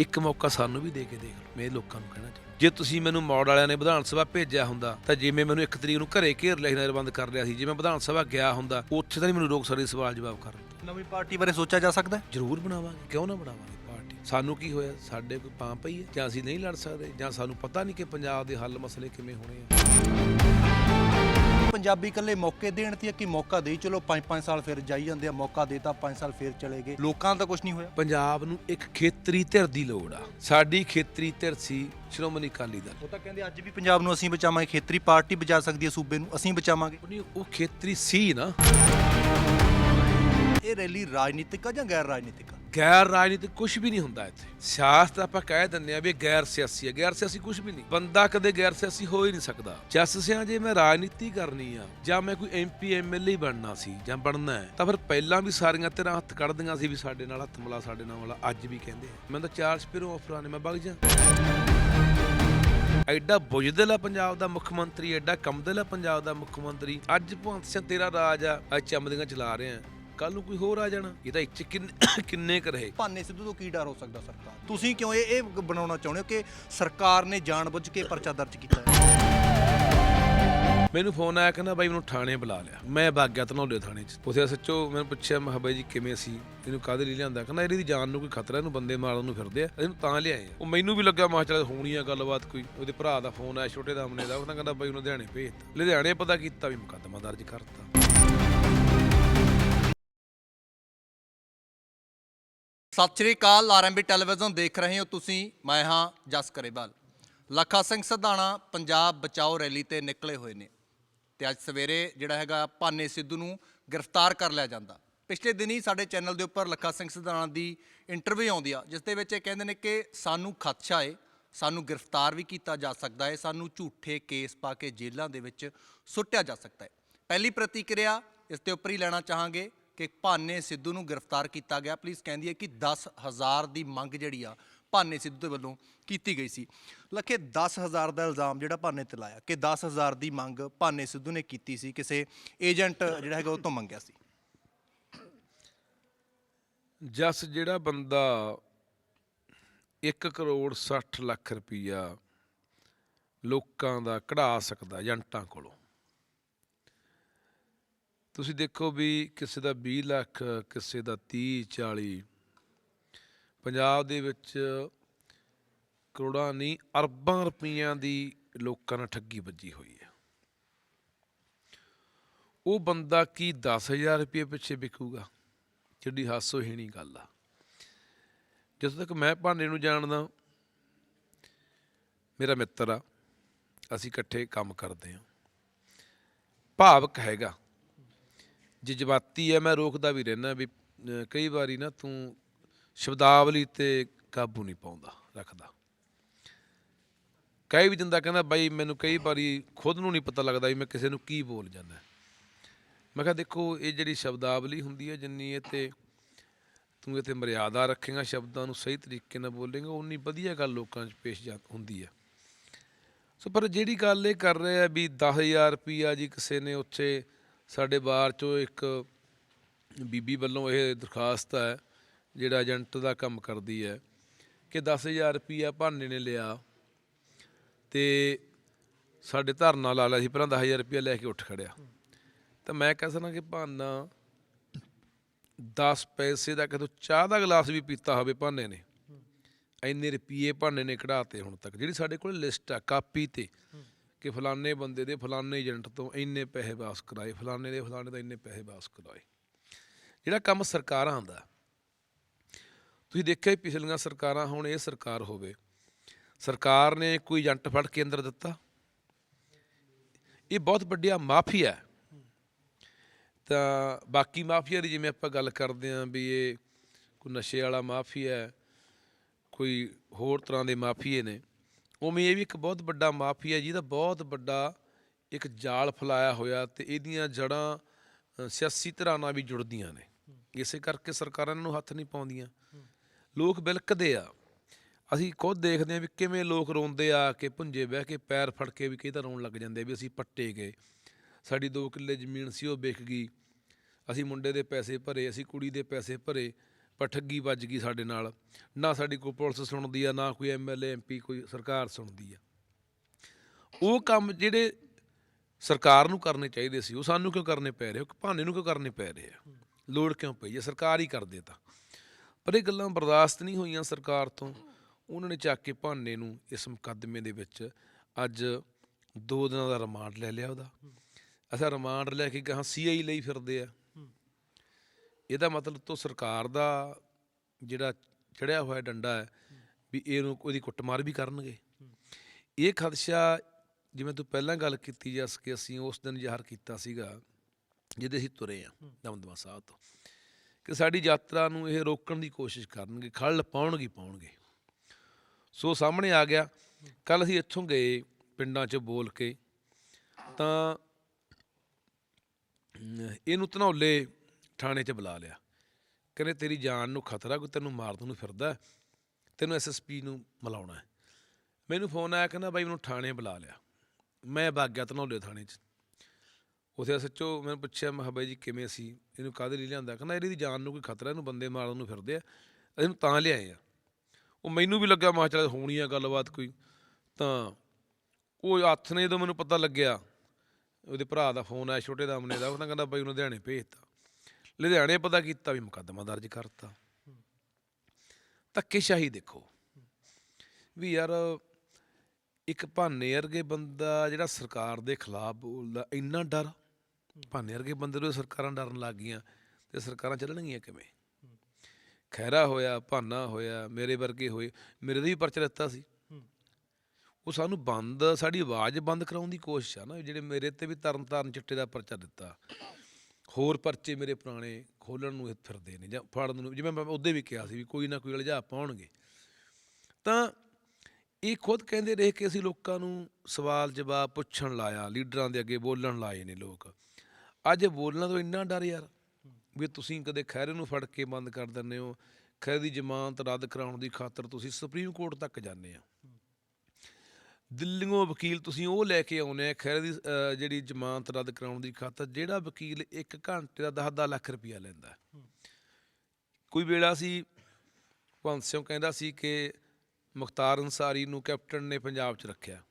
ਇੱਕ ਮੌਕਾ ਸਾਨੂੰ ਵੀ ਦੇ ਕੇ ਦੇਖ ਲਓ ਮੈਂ ਲੋਕਾਂ ਨੂੰ ਕਹਿਣਾ ਚਾਹੁੰਦਾ। ਜੇ ਤੁਸੀਂ ਮੈਨੂੰ ਮੌੜ ਵਾਲਿਆਂ ਨੇ ਵਿਧਾਨ ਸਭਾ ਭੇਜਿਆ ਹੁੰਦਾ ਤਾਂ ਜਿਵੇਂ ਮੈਨੂੰ ਇੱਕ ਤਰੀਕ ਨੂੰ ਘਰੇ ਘੇਰ ਲਿਆ ਨਜ਼ਰਬੰਦ ਕਰ ਲਿਆ ਸੀ ਜੇ ਮੈਂ ਵਿਧਾਨ ਸਭਾ ਗਿਆ ਹੁੰਦਾ ਉੱਥੇ ਤਾਂ ਨਹੀਂ ਮੈਨੂੰ ਰੋਕ ਸਕਦੇ ਸਵਾਲ ਜਵਾਬ ਕਰਨ ਨਵੀਂ ਪਾਰਟੀ ਬਾਰੇ ਸੋਚਿਆ ਜਾ ਸਕਦਾ ਜ਼ਰੂਰ ਬਣਾਵਾਂਗੇ ਕਿਉਂ ਨਾ ਬਣਾਵਾਂਗੇ ਪਾਰਟੀ? ਸਾਨੂੰ ਕੀ ਹੋਇਆ? ਸਾਡੇ ਕੋਈ ਪਾਂ ਪਈ ਹੈ ਜਾਂ ਅਸੀਂ ਨਹੀਂ ਲੜ ਸਕਦੇ ਜਾਂ ਸਾਨੂੰ ਪਤਾ ਨਹੀਂ ਕਿ ਪੰਜਾਬ ਦੇ ਹੱਲ ਮਸਲੇ ਕਿਵੇਂ ਹੋਣੇ ਆ। ਪੰਜਾਬੀ ਇਕੱਲੇ ਮੌਕੇ ਦੇਣ ਤੇ ਕਿ ਮੌਕਾ ਦੇਈ ਚਲੋ 5-5 ਸਾਲ ਫਿਰ ਜਾਈ ਜਾਂਦੇ ਆ ਮੌਕਾ ਦੇਤਾ 5 ਸਾਲ ਫਿਰ ਚਲੇ ਗਏ। ਲੋਕਾਂ ਦਾ ਕੁਝ ਨਹੀਂ ਹੋਇਆ। ਪੰਜਾਬ ਨੂੰ ਇੱਕ ਖੇਤਰੀ ਧਿਰ ਦੀ ਲੋੜ ਆ। ਸਾਡੀ ਖੇਤਰੀ ਧਿਰ ਸੀ ਸ਼੍ਰੋਮਣੀ ਅਕਾਲੀ ਦਲ। ਉਹ ਤਾਂ ਕਹਿੰਦੇ ਅੱਜ ਵੀ ਪੰਜਾਬ ਨੂੰ ਅਸੀਂ ਬਚਾਵਾਂਗੇ ਖੇਤਰੀ ਪਾਰਟੀ ਬਚਾ ਸਕਦੀ ਹੈ ਸੂਬੇ ਨੂੰ ਅਸੀਂ ਬਚਾਵਾਂਗੇ। ਉਹ ਨਹੀਂ, ਉਹ ਖੇਤਰੀ ਸੀ ਨਾ। ਇਹ ਰੈਲੀ ਰਾਜਨੀਤਿਕ ਆ ਜਾਂ ਗੈਰ ਰਾਜਨੀਤਿਕ ਆ? ਗੈਰ ਰਾਜਨੀਤਿਕ ਕੁਝ ਵੀ ਨਹੀਂ ਹੁੰਦਾ ਇੱਥੇ। ਸਿਆਸਤ ਆਪਾਂ ਕਹਿ ਦਿੰਦੇ ਆ ਵੀ ਗੈਰ ਸਿਆਸੀ ਹੈ। ਗੈਰ ਸਿਆਸੀ ਕੁਝ ਵੀ ਨਹੀਂ। ਬੰਦਾ ਕਦੇ ਗੈਰ ਸਿਆਸੀ ਹੋ ਹੀ ਨਹੀਂ ਸਕਦਾ। ਜੱਸਿਆਂ ਜੇ ਮੈਂ ਰਾਜਨੀਤੀ ਕਰਨੀ ਆ, ਜਾਂ ਮੈਂ ਕੋਈ ਐਮਪੀ ਐਮਐਲਏ ਬਣਨਾ ਸੀ, ਜਾਂ ਬਣਨਾ ਹੈ, ਤਾਂ ਫਿਰ ਪਹਿਲਾਂ ਵੀ ਸਾਰੀਆਂ ਤੇਰਾ ਹੱਥ ਕੱਢਦੀਆਂ ਸੀ ਵੀ ਸਾਡੇ ਨਾਲ ਹੱਥ ਮਲਾ, ਸਾਡੇ ਨਾਲ ਮਿਲਾ। ਅੱਜ ਵੀ ਕਹਿੰਦੇ ਆ। ਮੈਂ ਤਾਂ ਚਾਰ ਸਪਿਰੋਂ ਆਫਰਾਂ ਨੇ ਮੈਂ ਵਗ ਜਾ। ਐਡਾ ਬੁਝਦਿਲ ਆ ਪੰਜਾਬ ਦਾ ਮੁੱਖ ਮੰਤਰੀ, ਐਡਾ ਕਮਦਿਲ ਆ ਪੰਜਾਬ ਦਾ ਮੁੱਖ ਮੰਤਰੀ। ਅੱਜ ਭਗਵੰਤ ਸਿੰਘ ਤੇਰਾ ਰਾਜ ਆ, ਅੱਜ ਚਮਦੀਆਂ ਚਲਾ ਰਹੇ। ਆ ਕੱਲ ਨੂੰ ਕੋਈ ਹੋਰ ਆ ਜਾਣਾ। ਇਹ ਤਾਂ ਇੱਥੇ ਕਿੰਨੇ ਕਿੰਨੇ ਕੁ ਰਹੇ? ਭਾਨੇ ਸਿੱਧੂ ਤੋਂ ਕੀ ਡਰ ਹੋ ਸਕਦਾ ਸਰਕਾਰ? ਤੁਸੀਂ ਕਿਉਂ ਇਹ ਇਹ ਬਣਾਉਣਾ ਚਾਹੁੰਦੇ ਹੋ ਕਿ ਸਰਕਾਰ ਨੇ ਜਾਣਬੁੱਝ ਕੇ ਪਰਚਾ ਦਰਜ ਕੀਤਾ ਹੈ? ਮੈਨੂੰ ਫੋਨ ਆਇਆ ਕਹਿੰਦਾ ਬਾਈ ਮੈਨੂੰ ਥਾਣੇ ਬੁਲਾ ਲਿਆ। ਮੈਂ ਭੱਗ ਗਿਆ ਧਨੌਲੇ ਥਾਣੇ 'ਚ। ਉਥੇ ਸੱਚੋ ਮੈਨੂੰ ਪੁੱਛਿਆ ਮੈਂ ਕਿਹਾ ਬਾਈ ਜੀ ਕਿਵੇਂ ਸੀ ਇਹਨੂੰ ਕਾਹਦੇ ਲਈ ਲਿਆਂਦਾ? ਕਹਿੰਦਾ ਇਹਦੀ ਜਾਨ ਨੂੰ ਕੋਈ ਖਤਰਾ ਇਹਨੂੰ ਬੰਦੇ ਮਾਰਨ ਨੂੰ ਫਿਰਦੇ ਆ। ਇਹਨੂੰ ਤਾਂ ਲਿਆਏ ਆ। ਉਹ ਮੈਨੂੰ ਵੀ ਲੱਗਾ ਮੈਂ ਚੱਲ ਹੋਣੀ ਆ ਗੱਲਬਾਤ ਕੋਈ। ਉਹਦੇ ਭਰਾ ਦਾ ਫੋਨ ਆਇਆ ਛੋਟੇ ਦਾਮਨੇ ਦਾ। ਉਹ ਤਾਂ ਕਹਿੰਦਾ ਬਾਈ ਉਹਨੂੰ ਲੁਧਿਆਣੇ ਭੇਜਤਾ। ਲੁਧਿਆਣੇ ਪਤਾ ਕੀਤਾ ਵੀ ਮੁਕੱਦਮਾ ਦਰਜ ਕਰਤਾ। ਸਤਿ ਸ਼੍ਰੀ ਅਕਾਲ ਆਰਐਮਬੀ ਟੈਲੀਵਿਜ਼ਨ ਦੇਖ ਰਹੇ ਹੋ ਤੁਸੀਂ, ਮੈਂ ਹਾਂ ਜਸ ਕਰੇਵਾਲ। ਲੱਖਾ ਸਿੰਘ ਸਧਾਣਾ, ਪੰਜਾਬ ਬਚਾਓ ਰੈਲੀ ਤੇ ਨਿਕਲੇ ਹੋਏ ਨੇ ਤੇ ਅੱਜ ਸਵੇਰੇ ਜਿਹੜਾ ਹੈਗਾ ਭਾਨੇ ਸਿੱਧੂ ਨੂੰ ਗ੍ਰਿਫਤਾਰ ਕਰ ਲਿਆ ਜਾਂਦਾ। ਪਿਛਲੇ ਦਿਨ ਹੀ ਸਾਡੇ ਚੈਨਲ ਦੇ ਉੱਪਰ ਲੱਖਾ ਸਿੰਘ ਸਧਾਣਾ ਦੀ ਇੰਟਰਵਿਊ ਆਉਂਦੀ ਆ, ਜਿਸ ਦੇ ਵਿੱਚ ਇਹ ਕਹਿੰਦੇ ਨੇ ਕਿ ਸਾਨੂੰ ਖਦਸ਼ਾ ਏ, ਸਾਨੂੰ ਗ੍ਰਿਫਤਾਰ ਵੀ ਕੀਤਾ ਜਾ ਸਕਦਾ ਹੈ ਸਾਨੂੰ ਝੂਠੇ ਕੇਸ ਪਾ ਕੇ ਜੇਲ੍ਹਾਂ ਦੇ ਵਿੱਚ ਸੁੱਟਿਆ ਜਾ ਸਕਦਾ ਹੈ ਪਹਿਲੀ ਪ੍ਰਤੀਕਿਰਿਆ ਇਸ ਦੇ ਉੱਪਰ ਹੀ ਲੈਣਾ ਚਾਹਾਂਗੇ। ਕਿ ਭਾਨੇ ਸਿੱਧੂ ਨੂੰ ਗ੍ਰਿਫਤਾਰ ਕੀਤਾ ਗਿਆ। ਪੁਲਿਸ ਕਹਿੰਦੀ ਹੈ ਕਿ 10000 ਦੀ ਮੰਗ ਜਿਹੜੀ ਆ, ਭਾਨੇ ਸਿੱਧੂ ਦੇ ਵੱਲੋਂ ਕੀਤੀ ਗਈ ਸੀ। ਲੱਖੇ 10000 ਦਾ ਇਲਜ਼ਾਮ ਜਿਹੜਾ ਭਾਨੇ ਤੇ ਲਾਇਆ ਕਿ 10000 ਦੀ ਮੰਗ ਭਾਨੇ ਸਿੱਧੂ ਨੇ ਕੀਤੀ ਸੀ, ਕਿਸੇ ਏਜੰਟ ਜਿਹੜਾ ਹੈਗਾ ਉਹ ਤੋਂ ਮੰਗਿਆ ਸੀ। ਜਸ ਜਿਹੜਾ ਬੰਦਾ 1 ਕਰੋੜ 60 ਲੱਖ ਰੁਪਈਆ ਲੋਕਾਂ ਦਾ ਕਢਾ ਸਕਦਾ, ਏਜੰਟਾਂ ਕੋਲੋਂ। ਤੁਸੀਂ ਦੇਖੋ ਵੀ ਕਿਸੇ ਦਾ 20 ਲੱਖ, ਕਿਸੇ ਦਾ 30 40 ਪੰਜਾਬ ਦੇ ਵਿੱਚ ਕਰੋੜਾਂ ਨਹੀਂ ਅਰਬਾਂ ਰੁਪਈਆਂ ਦੀ ਲੋਕਾਂ ਨਾਲ ਠੱਗੀ ਵੱਜੀ ਹੋਈ ਹੈ। ਉਹ ਬੰਦਾ ਕੀ 10000 ਰੁਪਏ ਪਿੱਛੇ ਵਿਕੂਗਾ? ਜਿਹੜੀ ਹਾਸੋਹੀਣੀ ਗੱਲ ਆ। ਜਦੋਂ ਤੱਕ ਮੈਂ ਭਾਂਡੇ ਨੂੰ ਜਾਣਦਾ, ਮੇਰਾ ਮਿੱਤਰ ਆ, ਅਸੀਂ ਇਕੱਠੇ ਕੰਮ ਕਰਦੇ ਹਾਂ। ਭਾਵਕ ਹੈਗਾ। ਜਜ਼ਬਾਤੀ ਹੈ ਮੈਂ ਰੋਕਦਾ ਵੀ ਰਹਿਣਾ ਵੀ ਅਹ, ਕਈ ਵਾਰੀ ਨਾ ਤੂੰ ਸ਼ਬਦਾਵਲੀ ਤੇ ਕਾਬੂ ਨਹੀਂ ਪਾਉਂਦਾ ਰੱਖਦਾ। ਕਹਿ ਵੀ ਦਿੰਦਾ ਕਹਿੰਦਾ ਬਾਈ ਮੈਨੂੰ ਕਈ ਵਾਰੀ ਖੁਦ ਨੂੰ ਨਹੀਂ ਪਤਾ ਲੱਗਦਾ ਵੀ ਮੈਂ ਕਿਸੇ ਨੂੰ ਕੀ ਬੋਲ ਜਾਂਦਾ। ਮੈਂ ਕਿਹਾ ਦੇਖੋ ਇਹ ਜਿਹੜੀ ਸ਼ਬਦਾਵਲੀ ਹੁੰਦੀ ਹੈ ਜਿੰਨੀ ਇਹ ਤੇ ਤੂੰ ਇਹ ਤੇ ਮਰਿਆਦਾ ਰੱਖੇਗਾ ਸ਼ਬਦਾਂ ਨੂੰ ਸਹੀ ਤਰੀਕੇ ਨਾਲ ਬੋਲੇਗਾ ਉਨੀ ਵਧੀਆ ਗੱਲ ਲੋਕਾਂ 'ਚ ਪੇਸ਼ ਜਾ ਹੁੰਦੀ ਹੈ। ਸੋ ਪਰ ਜਿਹੜੀ ਗੱਲ ਇਹ ਕਰ ਰਿਹਾ ਵੀ 10000 ਰੁਪਈਆ ਜੀ ਕਿਸੇ ਨੇ ਉੱਥੇ ਸਾਡੇ ਬਾਰ ਚੋਂ ਇੱਕ ਬੀਬੀ ਵੱਲੋਂ ਇਹ ਦਰਖਾਸਤ ਹੈ, ਜਿਹੜਾ ਏਜੰਟ ਦਾ ਕੰਮ ਕਰਦੀ ਹੈ, ਕਿ 10000 ਰੁਪਈਆ ਭਾਨੇ ਨੇ ਲਿਆ ਤੇ ਸਾਡੇ ਧਰਨਾ ਲਾ ਲਿਆ ਸੀ, ਪਹਿਲਾਂ 10000 ਰੁਪਈਆ ਲੈ ਕੇ ਉੱਠ ਖੜਿਆ। ਤਾਂ ਮੈਂ ਕਹਿ ਸਕਦਾ ਕਿ ਭਾਨਾ 10 ਪੈਸੇ ਦਾ ਕਿਤੋਂ ਚਾਹ ਦਾ ਗਲਾਸ ਵੀ ਪੀਤਾ ਹੋਵੇ ਭਾਨੇ ਨੇ, ਇੰਨੇ ਰੁਪਏ ਭਾਨੇ ਨੇ ਕਢਾਤੇ ਹੁਣ ਤੱਕ, ਜਿਹੜੀ ਸਾਡੇ ਕੋਲ ਲਿਸਟ ਆ ਕਾਪੀ ਤੇ ਕਿ ਫਲਾਣੇ ਬੰਦੇ ਦੇ ਫਲਾਣੇ ਏਜੰਟ ਤੋਂ ਇੰਨੇ ਪੈਸੇ ਵਾਪਸ ਕਰਾਏ, ਫਲਾਣੇ ਦੇ ਫਲਾਣੇ ਦਾ ਇੰਨੇ ਪੈਸੇ ਵਾਪਸ ਕਰਾਏ। ਜਿਹੜਾ ਕੰਮ ਸਰਕਾਰਾਂ ਦਾ, ਤੁਸੀਂ ਦੇਖਿਆ ਪਿਛਲੀਆਂ ਸਰਕਾਰਾਂ, ਹੁਣ ਇਹ ਸਰਕਾਰ ਹੋਵੇ, ਸਰਕਾਰ ਨੇ ਕੋਈ ਏਜੰਟ ਫੜ ਕੇ ਅੰਦਰ ਦਿੱਤਾ? ਇਹ ਬਹੁਤ ਵੱਡਿਆ ਮਾਫੀਆ। ਤਾਂ ਬਾਕੀ ਮਾਫੀਆ ਦੀ ਜਿਵੇਂ ਆਪਾਂ ਗੱਲ ਕਰਦੇ ਆਂ ਵੀ ਇਹ ਕੋਈ ਨਸ਼ੇ ਵਾਲਾ ਮਾਫੀਆ ਕੋਈ ਹੋਰ ਤਰ੍ਹਾਂ ਦੇ ਮਾਫੀਏ ਨੇ ਉਵੇਂ ਇਹ ਵੀ ਇੱਕ ਬਹੁਤ ਵੱਡਾ ਮਾਫੀਆ ਜਿਹਦਾ ਬਹੁਤ ਵੱਡਾ ਇੱਕ ਜਾਲ ਫਲਾਇਆ ਹੋਇਆ ਤੇ ਇਹਦੀਆਂ ਜੜਾਂ ਸਿਆਸੀ ਧਿਰਾਂ ਨਾਲ ਵੀ ਜੁੜਦੀਆਂ ਨੇ। ਇਸੇ ਕਰਕੇ ਸਰਕਾਰਾਂ ਨੂੰ ਹੱਥ ਨਹੀਂ ਪਾਉਂਦੀਆਂ। ਲੋਕ ਬਿਲਕਦੇ ਆ। ਅਸੀਂ ਖੁਦ ਦੇਖਦੇ ਆ ਵੀ ਕਿਵੇਂ ਲੋਕ ਰੋਂਦੇ ਆ ਕਿ ਭੁੰਜੇ ਬਹਿ ਕੇ ਪੈਰ ਫੜ ਕੇ ਵੀ ਕਈ ਤਾਂ ਰੋਣ ਲੱਗ ਜਾਂਦੇ ਵੀ ਅਸੀਂ ਪੱਟੇ ਗਏ। ਸਾਡੀ 2 ਕਿੱਲੇ ਜ਼ਮੀਨ ਸੀ, ਉਹ ਵਿਕ ਗਈ। ਅਸੀਂ ਮੁੰਡੇ ਦੇ ਪੈਸੇ ਭਰੇ, ਅਸੀਂ ਕੁੜੀ ਦੇ ਪੈਸੇ ਭਰੇ। ਪਰ ਠੱਗੀ ਵੱਜ ਗਈ ਸਾਡੇ ਨਾਲ। ਨਾ ਸਾਡੀ ਕੋਈ ਪੁਲਿਸ ਸੁਣਦੀ ਆ, ਨਾ ਕੋਈ ਐਮਐਲਏ ਐਮਪੀ ਕੋਈ ਸਰਕਾਰ ਸੁਣਦੀ ਆ। ਉਹ ਕੰਮ ਜਿਹੜੇ ਸਰਕਾਰ ਨੂੰ ਕਰਨੇ ਚਾਹੀਦੇ ਸੀ, ਉਹ ਸਾਨੂੰ ਕਿਉਂ ਕਰਨੇ ਪੈ ਰਹੇ? ਉਹ ਭਾਨੇ ਨੂੰ ਕਿਉਂ ਕਰਨੇ ਪੈ ਰਹੇ ਆ? ਲੋੜ ਕਿਉਂ ਪਈ ਹੈ ਸਰਕਾਰ ਹੀ ਕਰਦੇ ਤਾਂ। ਪਰ ਇਹ ਗੱਲਾਂ ਬਰਦਾਸ਼ਤ ਨਹੀਂ ਹੋਈਆਂ ਸਰਕਾਰ ਤੋਂ। ਉਹਨਾਂ ਨੇ ਚੱਕ ਕੇ ਭਾਨੇ ਨੂੰ ਇਸ ਮੁਕੱਦਮੇ ਦੇ ਵਿੱਚ ਅੱਜ ਦੋ ਦਿਨਾਂ ਦਾ ਰਿਮਾਂਡ ਲੈ ਲਿਆ ਉਹਦਾ। ਅਸਾਂ ਰਿਮਾਂਡ ਲੈ ਕੇ ਗਾਹਾਂ ਸੀਆਈ ਲਈ ਫਿਰਦੇ ਆ। ਇਹਦਾ ਮਤਲਬ ਤੋਂ ਸਰਕਾਰ ਦਾ ਜਿਹੜਾ ਚੜਿਆ ਹੋਇਆ ਡੰਡਾ ਹੈ ਵੀ ਇਹਨੂੰ ਉਹਦੀ ਕੁੱਟਮਾਰ ਵੀ ਕਰਨਗੇ। ਇਹ ਖਦਸ਼ਾ ਜਿਵੇਂ ਤੂੰ ਪਹਿਲਾਂ ਗੱਲ ਕੀਤੀ ਜਸ ਕਿ ਅਸੀਂ ਉਸ ਦਿਨ ਜ਼ਾਹਰ ਕੀਤਾ ਸੀਗਾ, ਜਿਹਦੇ ਅਸੀਂ ਤੁਰੇ ਆ ਦਮਦਮਾ ਸਾਹਿਬ ਤੋਂ। ਕਿ ਸਾਡੀ ਯਾਤਰਾ ਨੂੰ ਇਹ ਰੋਕਣ ਦੀ ਕੋਸ਼ਿਸ਼ ਕਰਨਗੇ, ਖਲ ਪਾਉਣਗੇ ਪਾਉਣਗੇ। ਸੋ ਸਾਹਮਣੇ ਆ ਗਿਆ ਕੱਲ ਅਸੀਂ ਇੱਥੋਂ ਗਏ ਪਿੰਡਾਂ 'ਚ ਬੋਲ ਕੇ ਤਾਂ ਇਹਨੂੰ ਧਨੌਲੇ ਥਾਣੇ 'ਚ ਬੁਲਾ ਲਿਆ। ਕਹਿੰਦੇ ਤੇਰੀ ਜਾਨ ਨੂੰ ਖਤਰਾ ਕੋਈ ਤੈਨੂੰ ਮਾਰਨ ਨੂੰ ਫਿਰਦਾ ਹੈ, ਤੈਨੂੰ ਐਸਐਸਪੀ ਨੂੰ ਮਿਲਾਉਣਾ ਹੈ। ਮੈਨੂੰ ਫੋਨ ਆਇਆ ਕਹਿੰਦਾ ਬਾਈ ਮੈਨੂੰ ਥਾਣੇ ਬੁਲਾ ਲਿਆ। ਮੈਂ ਬਾਗਿਆ ਗਿਆ ਧਨੌਲੇ ਥਾਣੇ 'ਚ। ਉਥੇ ਸੱਚੋ ਮੈਨੂੰ ਪੁੱਛਿਆ ਮੈਂ ਕਿਹਾ ਬਾਈ ਜੀ ਕਿਵੇਂ ਸੀ ਇਹਨੂੰ ਕਾਹਦੇ ਲਈ ਲਿਆਂਦਾ? ਕਹਿੰਦਾ ਇਹਦੀ ਜਾਨ ਨੂੰ ਕੋਈ ਖਤਰਾ ਇਹਨੂੰ ਬੰਦੇ ਮਾਰਨ ਨੂੰ ਫਿਰਦੇ ਆ। ਅਸੀਂ ਇਹਨੂੰ ਤਾਂ ਲਿਆਏ ਆ। ਉਹ ਮੈਨੂੰ ਵੀ ਲੱਗਾ ਮੈਂ ਕਿਹਾ ਚੱਲ ਹੋਣੀ ਆ ਗੱਲਬਾਤ ਕੋਈ। ਤਾਂ ਉਹ ਹੱਥ ਨੇ ਜਦੋਂ ਮੈਨੂੰ ਪਤਾ ਲੱਗਿਆ ਉਹਦੇ ਭਰਾ ਦਾ ਫੋਨ ਆਇਆ ਛੋਟੇ ਦਾਮਨੇ ਦਾ ਉਹਨਾਂ ਕਹਿੰਦਾ ਬਾਈ ਨੂੰ ਲੁਧਿਆਣੇ ਭੇਜਤਾ ਲੁਧਿਆਣੇ ਪਤਾ ਕੀਤਾ ਵੀ ਮੁਕੱਦਮਾ ਦਰਜ ਕਰਤਾ। ਧੱਕੇਸ਼ਾਹੀ ਦੇਖੋ। ਵੀ ਯਾਰ ਇੱਕ ਭਾਨੇ ਵਰਗੇ ਬੰਦਾ ਜਿਹੜਾ ਸਰਕਾਰ ਦੇ ਖਿਲਾਫ ਬੋਲਦਾ, ਇੰਨਾ ਡਰ। ਭਾਨੇ ਵਰਗੇ ਬੰਦੇ ਨੂੰ ਸਰਕਾਰਾਂ ਡਰਨ ਲੱਗ ਗਈਆਂ ਤੇ ਸਰਕਾਰਾਂ ਚੱਲਣਗੀਆਂ ਕਿਵੇਂ? ਖੈਰਾ ਹੋਇਆ, ਭਾਨਾ ਹੋਇਆ, ਮੇਰੇ ਵਰਗੇ ਹੋਏ, ਮੇਰੇ ਦੇ ਵੀ ਪਰਚਾ ਦਿੱਤਾ ਸੀ। ਉਹ ਸਾਨੂੰ ਬੰਦ, ਸਾਡੀ ਆਵਾਜ਼ ਬੰਦ ਕਰਾਉਣ ਦੀ ਕੋਸ਼ਿਸ਼ ਆ ਨਾ, ਜਿਹੜੇ ਮੇਰੇ ਤੇ ਵੀ ਤਰਨ ਤਾਰਨ ਚਿੱਟੇ ਦਾ ਪਰਚਾ ਦਿੱਤਾ। ਹੋਰ ਪਰਚੇ ਮੇਰੇ ਪੁਰਾਣੇ ਖੋਲਣ ਨੂੰ ਫਿਰਦੇ ਨੇ ਜਾਂ ਫੜਨ ਨੂੰ, ਜਿਵੇਂ ਮੈਂ ਉਹਦੇ ਵੀ ਕਿਹਾ ਸੀ ਵੀ ਕੋਈ ਨਾ ਕੋਈ ਅਲਝਾ ਪਾਉਣਗੇ। ਤਾਂ ਇਹ ਖੁਦ ਕਹਿੰਦੇ ਰਹੇ ਕਿ ਅਸੀਂ ਲੋਕਾਂ ਨੂੰ ਸਵਾਲ ਜਵਾਬ ਪੁੱਛਣ ਲਾਇਆ, ਲੀਡਰਾਂ ਦੇ ਅੱਗੇ ਬੋਲਣ ਲਾਏ ਨੇ ਲੋਕ। ਅੱਜ ਬੋਲਣਾ ਤੋਂ ਇੰਨਾ ਡਰ ਯਾਰ, ਵੀ ਤੁਸੀਂ ਕਦੇ ਖੈਰੇ ਨੂੰ ਫੜ ਕੇ ਬੰਦ ਕਰ ਦਿੰਦੇ ਹੋ ਖੈਰੇ ਦੀ ਜ਼ਮਾਨਤ ਰੱਦ ਕਰਾਉਣ ਦੀ ਖਾਤਰ ਤੁਸੀਂ ਸੁਪਰੀਮ ਕੋਰਟ ਤੱਕ ਜਾਂਦੇ ਆ। ਦਿੱਲੀੋਂ ਵਕੀਲ ਤੁਸੀਂ ਉਹ ਲੈ ਕੇ ਆਉਨੇ ਆ ਖੈਰ ਦੀ ਜਿਹੜੀ ਜ਼ਮਾਨਤ ਰੱਦ ਕਰਾਉਣ ਦੀ ਖਾਤਰ ਜਿਹੜਾ ਵਕੀਲ 1 ਘੰਟੇ ਦਾ 10-10 ਲੱਖ ਰੁਪਇਆ ਲੈਂਦਾ। ਕੋਈ ਵੇਲਾ ਸੀ ਭਗਵੰਤ ਸਿੰਘ ਕਹਿੰਦਾ ਸੀ ਕਿ ਮੁਖਤਾਰ ਅਨਸਾਰੀ ਨੂੰ ਕੈਪਟਨ ਨੇ ਪੰਜਾਬ 'ਚ ਰੱਖਿਆ।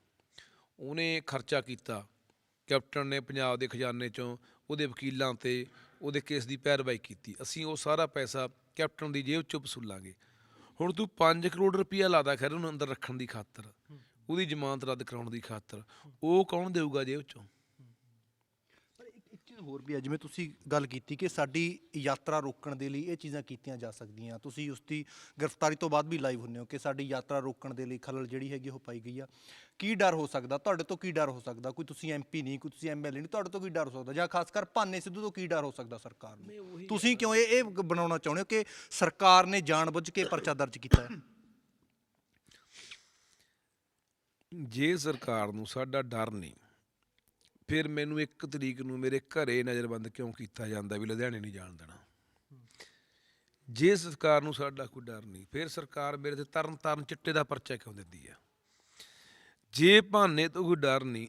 ਉਹਨੇ ਖਰਚਾ ਕੀਤਾ। ਕੈਪਟਨ ਨੇ ਪੰਜਾਬ ਦੇ ਖਜ਼ਾਨੇ 'ਚੋਂ ਉਹਦੇ ਵਕੀਲਾਂ ਤੇ ਉਹਦੇ ਕੇਸ ਦੀ ਪੈਰਵਾਈ ਕੀਤੀ। ਅਸੀਂ ਉਹ ਸਾਰਾ ਪੈਸਾ ਕੈਪਟਨ ਦੀ ਜੇਬ 'ਚੋਂ ਵਸੂਲਾਂਗੇ। ਹੁਣ ਤੂੰ 5 ਕਰੋੜ ਰੁਪਇਆ ਲਾਦਾ ਖੈਰ ਉਹਨੂੰ ਅੰਦਰ ਰੱਖਣ ਦੀ ਖਾਤਰ। ਉਹਦੀ ਜ਼ਮਾਨਤ ਰੱਦ ਕਰਾਉਣ ਦੀ ਖਾਤਰ। ਉਹ ਕੌਣ ਦੇਊਗਾ ਜੇਬ 'ਚੋਂ? ਪਰ ਇੱਕ ਇੱਕ ਚੀਜ਼ ਹੋਰ ਵੀ ਹੈ ਜਿਵੇਂ ਤੁਸੀਂ ਗੱਲ ਕੀਤੀ ਕਿ ਸਾਡੀ ਯਾਤਰਾ ਰੋਕਣ ਦੇ ਲਈ ਇਹ ਚੀਜ਼ਾਂ ਕੀਤੀਆਂ ਜਾ ਸਕਦੀਆਂ। ਤੁਸੀਂ ਉਸ ਦੀ ਗ੍ਰਿਫਤਾਰੀ ਤੋਂ ਬਾਅਦ ਵੀ ਲਾਈਵ ਹੁੰਦੇ ਹੋ ਕਿ ਸਾਡੀ ਯਾਤਰਾ ਰੋਕਣ ਦੇ ਲਈ ਖਲਲ ਜਿਹੜੀ ਹੈਗੀ ਉਹ ਪਾਈ ਗਈ ਆ। ਕੀ ਡਰ ਹੋ ਸਕਦਾ? ਤੁਹਾਡੇ ਤੋਂ ਕੀ ਡਰ ਹੋ ਸਕਦਾ? ਕੋਈ ਤੁਸੀਂ ਐਮਪੀ ਨਹੀਂ ਕੋਈ ਤੁਸੀਂ ਐਮਐਲਏ ਨਹੀਂ ਤੁਹਾਡੇ ਤੋਂ ਕੀ ਡਰ ਹੋ ਸਕਦਾ? ਜਾਂ ਖਾਸ ਕਰ ਭਾਨੇ ਸਿੱਧੂ ਤੋਂ ਕੀ ਡਰ ਹੋ ਸਕਦਾ ਸਰਕਾਰ ਨੂੰ? ਤੁਸੀਂ ਕਿਉਂ ਇਹ ਇਹ ਬਣਾਉਣਾ ਚਾਹੁੰਦੇ ਹੋ ਕਿ ਸਰਕਾਰ ਨੇ ਜਾਣਬੁੱਝ ਕੇ ਪਰਚਾ ਦਰਜ ਕੀਤਾ ਹੈ? ਜੇ ਸਰਕਾਰ ਨੂੰ ਸਾਡਾ ਡਰ ਨਹੀਂ, ਫਿਰ ਮੈਨੂੰ ਇੱਕ ਤਰੀਕ ਨੂੰ ਮੇਰੇ ਘਰੇ ਨਜ਼ਰਬੰਦ ਕਿਉਂ ਕੀਤਾ ਜਾਂਦਾ ਵੀ ਲੁਧਿਆਣੇ ਨਹੀਂ ਜਾਣ ਦੇਣਾ? ਜੇ ਸਰਕਾਰ ਨੂੰ ਸਾਡਾ ਕੋਈ ਡਰ ਨਹੀਂ, ਫਿਰ ਸਰਕਾਰ ਮੇਰੇ ਤੇ ਤਰਨ ਤਾਰਨ ਚਿੱਟੇ ਦਾ ਪਰਚਾ ਕਿਉਂ ਦਿੰਦੀ ਆ? ਜੇ ਭਾਨੇ ਤੋਂ ਕੋਈ ਡਰ ਨਹੀਂ,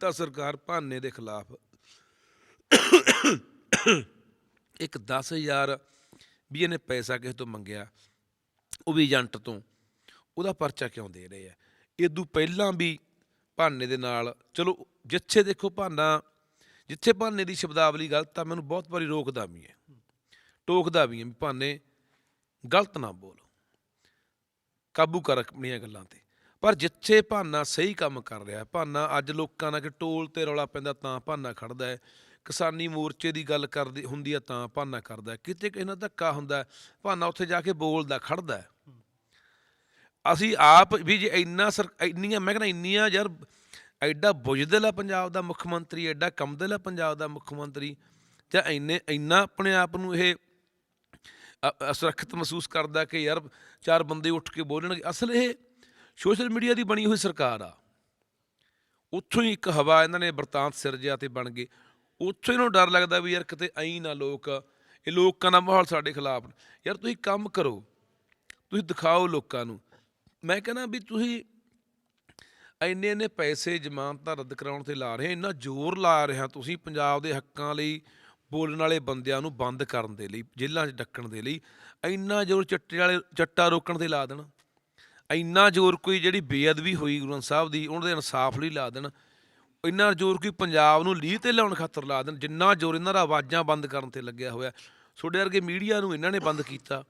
ਤਾਂ ਸਰਕਾਰ ਭਾਨੇ ਦੇ ਖਿਲਾਫ ਇੱਕ 10000 ਵੀ ਇਹਨੇ ਪੈਸਾ ਕਿਸੇ ਤੋਂ ਮੰਗਿਆ, ਉਹ ਵੀ ਏਜੰਟ ਤੋਂ, ਉਹਦਾ ਪਰਚਾ ਕਿਉਂ ਦੇ ਰਹੇ ਆ? ਇਦੋਂ ਪਹਿਲਾਂ ਵੀ ਭਾਨੇ ਦੇ ਨਾਲ, ਚਲੋ ਜਿੱਥੇ ਦੇਖੋ ਭਾਨਾ, ਜਿੱਥੇ ਭਾਨੇ ਦੀ ਸ਼ਬਦਾਵਲੀ ਗਲਤ ਆ, ਮੈਨੂੰ ਬਹੁਤ ਵਾਰੀ ਰੋਕਦਾ ਵੀ ਹੈ ਟੋਕਦਾ ਵੀ ਹੈ ਵੀ ਭਾਨੇ ਗਲਤ ਨਾ ਬੋਲ। ਕਾਬੂ ਕਰ ਆਪਣੀਆਂ ਗੱਲਾਂ ਤੇ। ਪਰ ਜਿੱਥੇ ਭਾਨਾ ਸਹੀ ਕੰਮ ਕਰ ਰਿਹਾ, ਭਾਨਾ ਅੱਜ ਲੋਕਾਂ ਨਾਲ ਕਿ ਟੋਲ ਤੇ ਰੌਲਾ ਪੈਂਦਾ ਤਾਂ ਭਾਨਾ ਖੜਦਾ ਹੈ ਕਿਸਾਨੀ ਮੋਰਚੇ ਦੀ ਗੱਲ ਕਰਦੀ ਹੁੰਦੀ ਆ ਤਾਂ ਭਾਨਾ ਕਰਦਾ ਕਿਤੇ ਕਿਸੇ ਨਾਲ ਧੱਕਾ ਹੁੰਦਾ ਭਾਨਾ ਉੱਥੇ ਜਾ ਕੇ ਬੋਲਦਾ, ਖੜਦਾ ਅਸੀਂ ਆਪ ਵੀ ਜੇ ਇੰਨਾ ਸਰ, ਇੰਨੀਆਂ, ਮੈਂ ਕਹਿੰਦਾ ਇੰਨੀਆਂ ਯਾਰ ਐਡਾ ਬੁਝਦਿਲ ਆ ਪੰਜਾਬ ਦਾ ਮੁੱਖ ਮੰਤਰੀ, ਐਡਾ ਕਮਦਿਲ ਆ ਪੰਜਾਬ ਦਾ ਮੁੱਖ ਮੰਤਰੀ, ਜਾਂ ਇੰਨੇ, ਇੰਨਾ ਆਪਣੇ ਆਪ ਨੂੰ ਇਹ ਸੁਰੱਖਿਅਤ ਮਹਿਸੂਸ ਕਰਦਾ ਕਿ ਯਾਰ ਚਾਰ ਬੰਦੇ ਉੱਠ ਕੇ ਬੋਲਣਗੇ। ਅਸਲ ਇਹ ਸੋਸ਼ਲ ਮੀਡੀਆ ਦੀ ਬਣੀ ਹੋਈ ਸਰਕਾਰ ਆ। ਉੱਥੋਂ ਹੀ ਇੱਕ ਹਵਾ ਇਹਨਾਂ ਨੇ ਵਰਤਾਂਤ ਸਿਰਜਿਆ ਤੇ ਬਣ ਗਏ ਉੱਥੋਂ ਇਹਨਾਂ ਨੂੰ ਡਰ ਲੱਗਦਾ ਵੀ ਯਾਰ ਕਿਤੇ ਐਂ ਨਾ ਲੋਕ, ਇਹ ਲੋਕਾਂ ਦਾ ਮਾਹੌਲ ਸਾਡੇ ਖਿਲਾਫ ਯਾਰ ਤੁਸੀਂ ਕੰਮ ਕਰੋ, ਤੁਸੀਂ ਦਿਖਾਓ ਲੋਕਾਂ ਨੂੰ। ਮੈਂ ਕਹਿੰਦਾ ਵੀ ਤੁਸੀਂ ਇੰਨੇ ਇੰਨੇ ਪੈਸੇ ਜ਼ਮਾਨਤਾਂ ਰੱਦ ਕਰਾਉਣ ਤੇ ਲਾ ਰਹੇ ਇੰਨਾ ਜ਼ੋਰ ਲਾ ਰਿਹਾ ਤੁਸੀਂ ਪੰਜਾਬ ਦੇ ਹੱਕਾਂ ਲਈ, ਬੋਲਣ ਵਾਲੇ ਬੰਦਿਆਂ ਨੂੰ ਬੰਦ ਕਰਨ ਦੇ ਲਈ, ਜੇਲ੍ਹਾਂ 'ਚ ਡੱਕਣ ਦੇ ਲਈ, ਇੰਨਾ ਜ਼ੋਰ ਚੱਟੇ ਵਾਲੇ ਚੱਟਾ ਰੋਕਣ ਤੇ ਲਾ ਦੇਣ। ਇੰਨਾ ਜ਼ੋਰ ਕੋਈ ਜਿਹੜੀ ਬੇਅਦਬੀ ਹੋਈ ਗੁਰੂ ਗ੍ਰੰਥ ਸਾਹਿਬ ਦੀ ਉਹਨਾਂ ਦੇ ਇਨਸਾਫ ਲਈ ਲਾ ਦੇਣ। ਇੰਨਾ ਜ਼ੋਰ ਕੋਈ ਪੰਜਾਬ ਨੂੰ ਲੀਹ ਤੇ ਲਿਆਉਣ ਖਾਤਰ ਲਾ ਦੇਣ, ਜਿੰਨਾ ਜ਼ੋਰ ਇਹਨਾਂ ਦਾ ਆਵਾਜ਼ਾਂ ਬੰਦ ਕਰਨ ਤੇ ਲੱਗਿਆ ਹੋਇਆ। ਤੁਹਾਡੇ ਵਰਗੇ ਮੀਡੀਆ ਨੂੰ ਇਹਨਾਂ ਨੇ ਬੰਦ ਕੀਤਾ।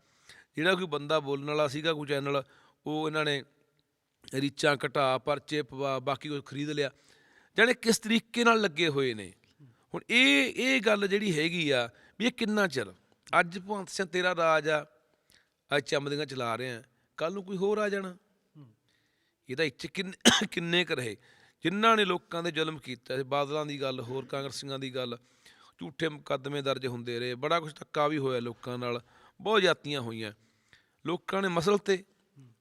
ਜਿਹੜਾ ਕੋਈ ਬੰਦਾ ਬੋਲਣ ਵਾਲਾ ਸੀਗਾ, ਕੋਈ ਚੈਨਲ ਉਹ ਇਹਨਾਂ ਨੇ ਰੀਚਾਂ ਘਟਾ ਪਰਚੇ ਪਵਾ, ਬਾਕੀ ਕੁਝ ਖਰੀਦ ਲਿਆ। ਜਾਣੇ ਕਿਸ ਤਰੀਕੇ ਨਾਲ ਲੱਗੇ ਹੋਏ ਨੇ? ਹੁਣ ਇਹ ਇਹ ਗੱਲ ਜਿਹੜੀ ਹੈਗੀ ਆ ਵੀ ਇਹ ਕਿੰਨਾ ਚਿਰ? ਅੱਜ ਭਗਵੰਤ ਸਿੰਘ ਤੇਰਾ ਰਾਜ ਆ, ਅੱਜ ਚਮਦੀਆਂ ਚਲਾ ਰਹੇ ਆ। ਕੱਲ ਨੂੰ ਕੋਈ ਹੋਰ ਆ ਜਾਣਾ। ਇਹਦਾ ਇੱਥੇ ਕਿੰਨੇ ਕਿੰਨੇ ਕੁ ਰਹੇ? ਜਿਨ੍ਹਾਂ ਨੇ ਲੋਕਾਂ ਦੇ ਜ਼ੁਲਮ ਕੀਤਾ, ਬਾਦਲਾਂ ਦੀ ਗੱਲ, ਹੋਰ ਕਾਂਗਰਸੀਆਂ ਦੀ ਗੱਲ, ਝੂਠੇ ਮੁਕੱਦਮੇ ਦਰਜ ਹੁੰਦੇ ਰਹੇ, ਬੜਾ ਕੁਝ ਧੱਕਾ ਵੀ ਹੋਇਆ ਲੋਕਾਂ ਨਾਲ, ਬਹੁਤ ਜਾਤੀਆਂ ਹੋਈਆਂ। ਲੋਕਾਂ ਨੇ ਮਸਲ ਤੇ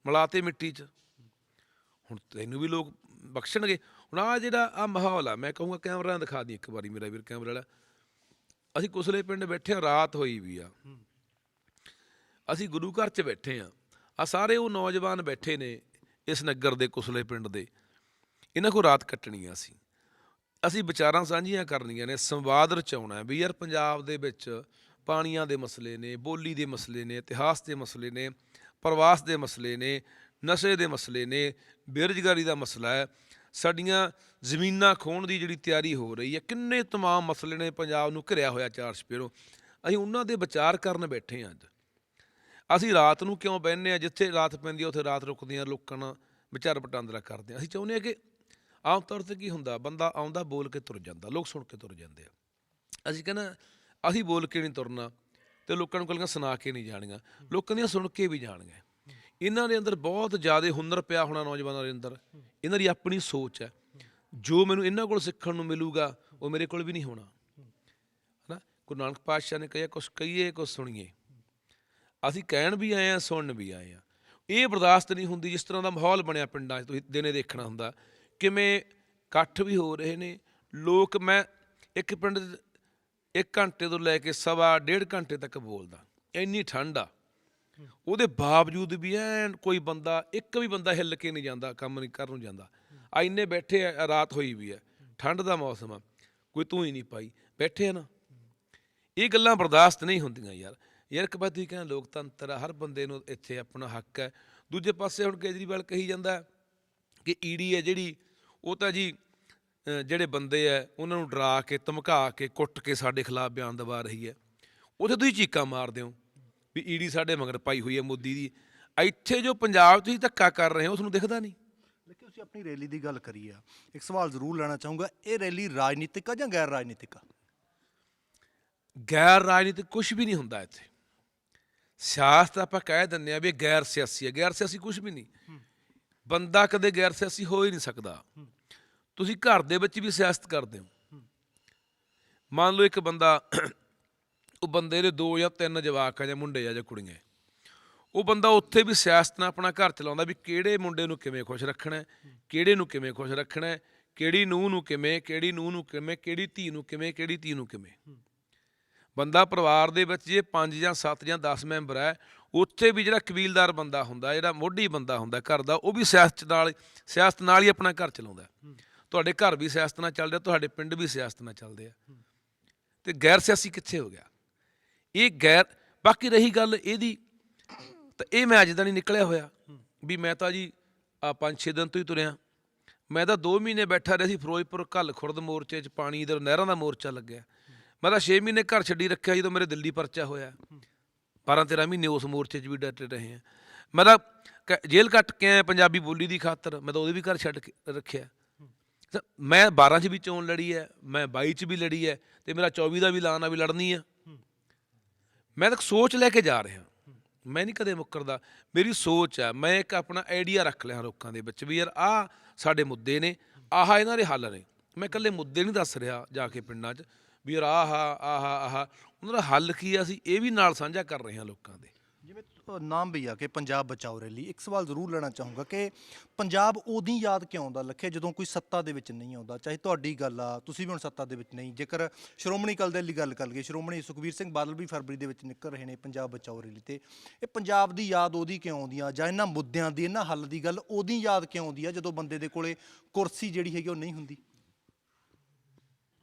ਮਲਾਤੇ ਮਿੱਟੀ 'ਚ। ਹੁਣ ਤੈਨੂੰ ਵੀ ਲੋਕ ਬਖਸ਼ਣਗੇ। ਹੁਣ ਆ ਜਿਹੜਾ ਆ ਮਾਹੌਲ ਆ ਮੈਂ ਕਹੂੰਗਾ ਕੈਮਰਾ ਦਿਖਾ ਦੀ ਇੱਕ ਵਾਰੀ ਮੇਰਾ ਵੀਰ ਕੈਮਰਾ ਵਾਲਾ। ਅਸੀਂ ਕੁਸਲੇ ਪਿੰਡ ਬੈਠੇ ਆ ਰਾਤ ਹੋਈ ਵੀ ਆ। ਅਸੀਂ ਗੁਰੂ ਘਰ 'ਚ ਬੈਠੇ ਆ। ਆ ਸਾਰੇ ਉਹ ਨੌਜਵਾਨ ਬੈਠੇ ਨੇ ਇਸ ਨਗਰ ਦੇ ਕੁਸਲੇ ਪਿੰਡ ਦੇ। ਇਹਨਾਂ ਕੋ ਰਾਤ ਕੱਟਣੀ ਆ ਅਸੀਂ ਅਸੀਂ ਵਿਚਾਰਾਂ ਸਾਂਝੀਆਂ ਕਰਨੀਆਂ ਨੇ ਸੰਵਾਦ ਰਚਾਉਣਾ ਵੀ ਯਾਰ ਪੰਜਾਬ ਦੇ ਵਿੱਚ ਪਾਣੀਆਂ ਦੇ ਮਸਲੇ ਨੇ ਬੋਲੀ ਦੇ ਮਸਲੇ ਨੇ ਇਤਿਹਾਸ ਦੇ ਮਸਲੇ ਨੇ। ਪ੍ਰਵਾਸ ਦੇ ਮਸਲੇ ਨੇ, ਨਸ਼ੇ ਦੇ ਮਸਲੇ ਨੇ, ਬੇਰੁਜ਼ਗਾਰੀ ਦਾ ਮਸਲਾ ਹੈ। ਸਾਡੀਆਂ ਜ਼ਮੀਨਾਂ ਖੋਣ ਦੀ ਜਿਹੜੀ ਤਿਆਰੀ ਹੋ ਰਹੀ ਹੈ, ਕਿੰਨੇ ਤਮਾਮ ਮਸਲੇ ਨੇ ਪੰਜਾਬ ਨੂੰ ਘਿਰਿਆ ਹੋਇਆ ਚਾਰ ਸਪੇਰੋਂ ਅਸੀਂ ਉਹਨਾਂ ਦੇ ਵਿਚਾਰ ਕਰਨ ਬੈਠੇ ਹਾਂ ਅੱਜ। ਅਸੀਂ ਰਾਤ ਨੂੰ ਕਿਉਂ ਬਹਿੰਦੇ ਆ ਜਿੱਥੇ ਰਾਤ ਪੈਂਦੀ ਆ ਉੱਥੇ ਰਾਤ ਰੁਕਦੇ ਆ ਲੋਕਾਂ ਨਾਲ ਵਿਚਾਰ ਵਟਾਂਦਰਾ ਕਰਦੇ ਆ ਅਸੀਂ ਚਾਹੁੰਦੇ ਆ ਕਿ ਆਮ ਤੌਰ ਤੇ ਕੀ ਹੁੰਦਾ, ਬੰਦਾ ਆਉਂਦਾ ਬੋਲ ਕੇ ਤੁਰ ਜਾਂਦਾ, ਲੋਕ ਸੁਣ ਕੇ ਤੁਰ ਜਾਂਦੇ ਆ। ਅਸੀਂ ਕਹਿੰਦਾ ਅਸੀਂ ਬੋਲ ਕੇ ਨਹੀਂ ਤੁਰਨਾ। ਤੇ ਲੋਕਾਂ ਨੂੰ ਗੱਲਾਂ ਸੁਣਾ ਕੇ ਨਹੀਂ ਜਾਣੀਆਂ। ਲੋਕਾਂ ਦੀਆਂ ਸੁਣ ਕੇ ਵੀ ਜਾਣੀਆਂ ਇਹਨਾਂ ਦੇ ਅੰਦਰ ਬਹੁਤ ਜ਼ਿਆਦਾ ਹੁਨਰ ਪਿਆ ਹੋਣਾ ਨੌਜਵਾਨਾਂ ਦੇ ਅੰਦਰ। ਇਹਨਾਂ ਦੀ ਆਪਣੀ ਸੋਚ ਹੈ। ਜੋ ਮੈਨੂੰ ਇਹਨਾਂ ਕੋਲ ਸਿੱਖਣ ਨੂੰ ਮਿਲੂਗਾ ਉਹ ਮੇਰੇ ਕੋਲ ਵੀ ਨਹੀਂ ਹੋਣਾ। ਹਨਾ? ਗੁਰੂ ਨਾਨਕ ਪਾਤਸ਼ਾਹ ਨੇ ਕਿਹਾ ਕੁਛ ਕਹੀਏ ਕੁਛ ਸੁਣੀਏ। ਅਸੀਂ ਕਹਿਣ ਵੀ ਆਏ ਆ ਸੁਣਨ ਵੀ ਆਏ ਆ ਇਹ ਬਰਦਾਸ਼ਤ ਨਹੀਂ ਹੁੰਦੀ ਜਿਸ ਤਰ੍ਹਾਂ ਦਾ ਮਾਹੌਲ ਬਣਿਆ ਪਿੰਡਾਂ 'ਚ ਤੁਸੀਂ ਦਿਨੇ ਦੇਖਣਾ ਹੁੰਦਾ। ਕਿਵੇਂ ਇਕੱਠ ਵੀ ਹੋ ਰਹੇ ਨੇ। ਲੋਕ ਮੈਂ ਇੱਕ ਪਿੰਡ 'ਚ ਇੱਕ ਘੰਟੇ ਤੋਂ ਲੈ ਕੇ ਸਵਾ ਡੇਢ ਘੰਟੇ ਤੱਕ ਬੋਲਦਾ। ਇੰਨੀ ਠੰਡ ਆ। ਉਹਦੇ ਬਾਵਜੂਦ ਵੀ ਐਨ ਕੋਈ ਬੰਦਾ, ਇੱਕ ਵੀ ਬੰਦਾ ਹਿੱਲ ਕੇ ਨਹੀਂ ਜਾਂਦਾ, ਕੰਮ ਨਹੀਂ ਕਰਨ ਨੂੰ ਜਾਂਦਾ। ਆ ਇੰਨੇ ਬੈਠੇ ਆ ਰਾਤ ਹੋਈ ਵੀ ਆ ਠੰਡ ਦਾ ਮੌਸਮ ਆ। ਕੋਈ ਤੂੰ ਹੀ ਨਹੀਂ ਪਾਈ ਬੈਠੇ ਆ ਨਾ। ਇਹ ਗੱਲਾਂ ਬਰਦਾਸ਼ਤ ਨਹੀਂ ਹੁੰਦੀਆਂ ਯਾਰ। ਯਾਰ ਇੱਕ ਪਾਸੇ ਤੁਸੀਂ ਲੋਕਤੰਤਰ ਹਰ ਬੰਦੇ ਨੂੰ ਇੱਥੇ ਆਪਣਾ ਹੱਕ ਹੈ ਦੂਜੇ ਪਾਸੇ ਹੁਣ ਕੇਜਰੀਵਾਲ ਕਹੀ ਜਾਂਦਾ ਕਿ ਈਡੀ ਹੈ ਜਿਹੜੀ, ਉਹ ਤਾਂ ਜੀ ਜਿਹੜੇ ਬੰਦੇ ਆ ਉਹਨਾਂ ਨੂੰ ਡਰਾ ਕੇ ਧਮਕਾ ਕੇ ਕੁੱਟ ਕੇ ਸਾਡੇ ਖਿਲਾਫ ਬਿਆਨ ਦਵਾ ਰਹੀ ਹੈ ਉੱਥੇ ਤੁਸੀਂ ਚੀਕਾਂ ਮਾਰਦੇ ਹੋ ਵੀ ਈਡੀ ਸਾਡੇ ਮਗਰ ਪਾਈ ਹੋਈ ਹੈ ਮੋਦੀ ਦੀ। ਇੱਥੇ ਜੋ ਪੰਜਾਬ ਤੁਸੀਂ ਧੱਕਾ ਕਰ ਰਹੇ ਹੋ ਉਸ ਨੂੰ ਦਿਖਦਾ ਨਹੀਂ। ਲੇਕਿਨ ਤੁਸੀਂ ਆਪਣੀ ਰੈਲੀ ਦੀ ਗੱਲ ਕਰੀ ਆ। ਇੱਕ ਸਵਾਲ ਜ਼ਰੂਰ ਲੈਣਾ ਚਾਹੂੰਗਾ ਇਹ ਰੈਲੀ ਰਾਜਨੀਤਿਕ ਆ ਜਾਂ ਗੈਰ ਰਾਜਨੀਤਿਕ ਆ? ਗੈਰ ਰਾਜਨੀਤਿਕ ਕੁਝ ਵੀ ਨਹੀਂ ਹੁੰਦਾ ਇੱਥੇ। ਸਿਆਸਤ ਆਪਾਂ ਕਹਿ ਦਿੰਦੇ ਆ ਵੀ ਗੈਰ ਸਿਆਸੀ ਹੈ ਗੈਰ ਸਿਆਸੀ ਕੁਝ ਵੀ ਨਹੀਂ। ਬੰਦਾ ਕਦੇ ਗੈਰ ਸਿਆਸੀ ਹੋ ਹੀ ਨਹੀਂ ਸਕਦਾ। ਤੁਸੀਂ ਘਰ ਦੇ ਵਿੱਚ ਵੀ ਸਿਆਸਤ ਕਰਦੇ ਹੋ। ਮੰਨ ਲਓ ਇੱਕ ਬੰਦਾ, ਉਹ ਬੰਦੇ ਦੇ ਦੋ ਜਾਂ ਤਿੰਨ ਜਵਾਕ ਆ ਜਾਂ ਮੁੰਡੇ ਆ ਜਾਂ ਕੁੜੀਆਂ। ਉਹ ਬੰਦਾ ਉੱਥੇ ਵੀ ਸਿਆਸਤ ਨਾਲ ਆਪਣਾ ਘਰ ਚਲਾਉਂਦਾ ਵੀ ਕਿਹੜੇ ਮੁੰਡੇ ਨੂੰ ਕਿਵੇਂ ਖੁਸ਼ ਰੱਖਣਾ ਕਿਹੜੇ ਨੂੰ ਕਿਵੇਂ ਖੁਸ਼ ਰੱਖਣਾ ਕਿਹੜੀ ਨੂੰਹ ਨੂੰ ਕਿਵੇਂ, ਕਿਹੜੀ ਨੂੰਹ ਨੂੰ ਕਿਵੇਂ, ਕਿਹੜੀ ਧੀ ਨੂੰ ਕਿਵੇਂ, ਕਿਹੜੀ ਧੀ ਨੂੰ ਕਿਵੇਂ। ਬੰਦਾ ਪਰਿਵਾਰ ਦੇ ਵਿੱਚ ਜੇ 5 ਜਾਂ 7 ਜਾਂ 10 ਮੈਂਬਰ ਹੈ, ਉੱਥੇ ਵੀ ਜਿਹੜਾ ਕਬੀਲਦਾਰ ਬੰਦਾ ਹੁੰਦਾ, ਜਿਹੜਾ ਮੋਢੀ ਬੰਦਾ ਹੁੰਦਾ ਘਰ ਦਾ, ਉਹ ਵੀ ਸਿਆਸਤ ਨਾਲ ਸਿਆਸਤ ਨਾਲ ਹੀ ਆਪਣਾ ਘਰ ਚਲਾਉਂਦਾ ਤੁਹਾਡੇ ਘਰ ਵੀ ਸਿਆਸਤ ਨਾਲ ਚੱਲ ਰਿਹਾ ਤੁਹਾਡੇ ਪਿੰਡ ਵੀ ਸਿਆਸਤ ਨਾਲ ਚੱਲਦੇ ਆ। ਤੇ ਗੈਰ ਸਿਆਸੀ ਕਿੱਥੇ ਹੋ ਗਿਆ? ਇਹ ਗੈਰ, ਬਾਕੀ ਰਹੀ ਗੱਲ ਇਹਦੀ, ਤਾਂ ਇਹ ਮੈਂ ਅੱਜ ਦਾ ਨਹੀਂ ਨਿਕਲਿਆ ਹੋਇਆ ਵੀ ਮੈਂ ਤਾਂ ਜੀ ਆ 5-6 ਦਿਨ ਤੋਂ ਹੀ ਤੁਰਿਆ। ਮੈਂ ਤਾਂ 2 ਮਹੀਨੇ ਬੈਠਾ ਰਿਹਾ ਸੀ ਫਿਰੋਜ਼ਪੁਰ ਘੱਲ ਖੁਰਦ ਮੋਰਚੇ 'ਚ, ਪਾਣੀ ਦੇ ਨਹਿਰਾਂ ਦਾ ਮੋਰਚਾ ਲੱਗਿਆ। ਮੈਂ ਤਾਂ 6 ਮਹੀਨੇ ਘਰ ਛੱਡੀ ਰੱਖਿਆ ਜਦੋਂ ਮੇਰੇ ਦਿੱਲੀ ਪਰਚਾ ਹੋਇਆ। 12-13 ਮਹੀਨੇ ਉਸ ਮੋਰਚੇ 'ਚ ਵੀ ਡਟੇ ਰਹੇ ਆ। ਮੈਂ ਤਾਂ ਕ- ਜੇਲ੍ਹ ਕੱਟ ਕੇ ਆਇਆ ਪੰਜਾਬੀ ਬੋਲੀ ਦੀ ਖਾਤਰ, ਮੈਂ ਤਾਂ ਉਹਦੇ ਵੀ ਘਰ ਛੱਡ ਕੇ ਰੱਖਿਆ। ਤਾਂ ਮੈਂ 12 'ਚ ਵੀ ਚੋਣ ਲੜੀ ਹੈ, ਮੈਂ 22 'ਚ ਵੀ ਲੜੀ ਹੈ ਤੇ ਮੇਰਾ 24 ਦਾ ਵੀ ਐਲਾਨ ਆ ਵੀ ਲੜਨੀ ਆ ਮੈਂ ਤਾਂ ਸੋਚ ਲੈ ਕੇ ਜਾ ਰਿਹਾ। ਮੈਂ ਨਹੀਂ ਕਦੇ ਮੁੱਕਰਦਾ। ਮੇਰੀ ਸੋਚ ਆ ਮੈਂ ਇੱਕ ਆਪਣਾ ਆਈਡੀਆ ਰੱਖ ਲਿਆ ਲੋਕਾਂ ਦੇ ਵਿੱਚ ਵੀ ਯਾਰ ਆ ਸਾਡੇ ਮੁੱਦੇ ਨੇ, ਆਹ ਇਹਨਾਂ ਦੇ ਹੱਲ ਨੇ। ਮੈਂ ਇਕੱਲੇ ਮੁੱਦੇ ਨਹੀਂ ਦੱਸ ਰਿਹਾ ਜਾ ਕੇ ਪਿੰਡਾਂ 'ਚ ਵੀ ਯਾਰ ਆਹ ਆਹ ਆਹ ਉਹਨਾਂ ਦਾ ਹੱਲ ਕੀ ਆ ਅਸੀਂ ਇਹ ਵੀ ਨਾਲ ਸਾਂਝਾ ਕਰ ਰਹੇ ਹਾਂ ਲੋਕਾਂ ਦੇ। ਨਾਮ ਵੀ ਆ ਕਿ ਪੰਜਾਬ ਬਚਾਓ ਰੈਲੀ। ਇੱਕ ਸਵਾਲ ਜ਼ਰੂਰ ਲੈਣਾ ਚਾਹੂੰਗਾ ਕਿ ਪੰਜਾਬ ਉਦੋਂ ਯਾਦ ਕਿਉਂ ਆਉਂਦਾ ਲੱਖੇ ਜਦੋਂ ਕੋਈ ਸੱਤਾ ਦੇ ਵਿੱਚ ਨਹੀਂ ਆਉਂਦਾ? ਚਾਹੇ ਤੁਹਾਡੀ ਗੱਲ ਆ, ਤੁਸੀਂ ਵੀ ਹੁਣ ਸੱਤਾ ਦੇ ਵਿੱਚ ਨਹੀਂ। ਜੇਕਰ ਸ਼੍ਰੋਮਣੀ ਅਕਾਲੀ ਦਲ ਦੀ ਗੱਲ ਕਰ ਲਈਏ ਸ਼੍ਰੋਮਣੀ ਸੁਖਬੀਰ ਸਿੰਘ ਬਾਦਲ ਵੀ ਫਰਵਰੀ ਦੇ ਵਿੱਚ ਨਿਕਲ ਰਹੇ ਨੇ ਪੰਜਾਬ ਬਚਾਓ ਰੈਲੀ ਤੇ। ਇਹ ਪੰਜਾਬ ਦੀ ਯਾਦ ਉਹਦੀ ਕਿਉਂ ਆਉਂਦੀ ਆ? ਜਾਂ ਇਹਨਾਂ ਮੁੱਦਿਆਂ ਦੀ, ਇਹਨਾਂ ਹੱਲ ਦੀ ਗੱਲ ਉਹਦੀ ਯਾਦ ਕਿਉਂ ਆਉਂਦੀ ਆ ਜਦੋਂ ਬੰਦੇ ਦੇ ਕੋਲੇ ਕੁਰਸੀ ਜਿਹੜੀ ਹੈਗੀ ਉਹ ਨਹੀਂ ਹੁੰਦੀ?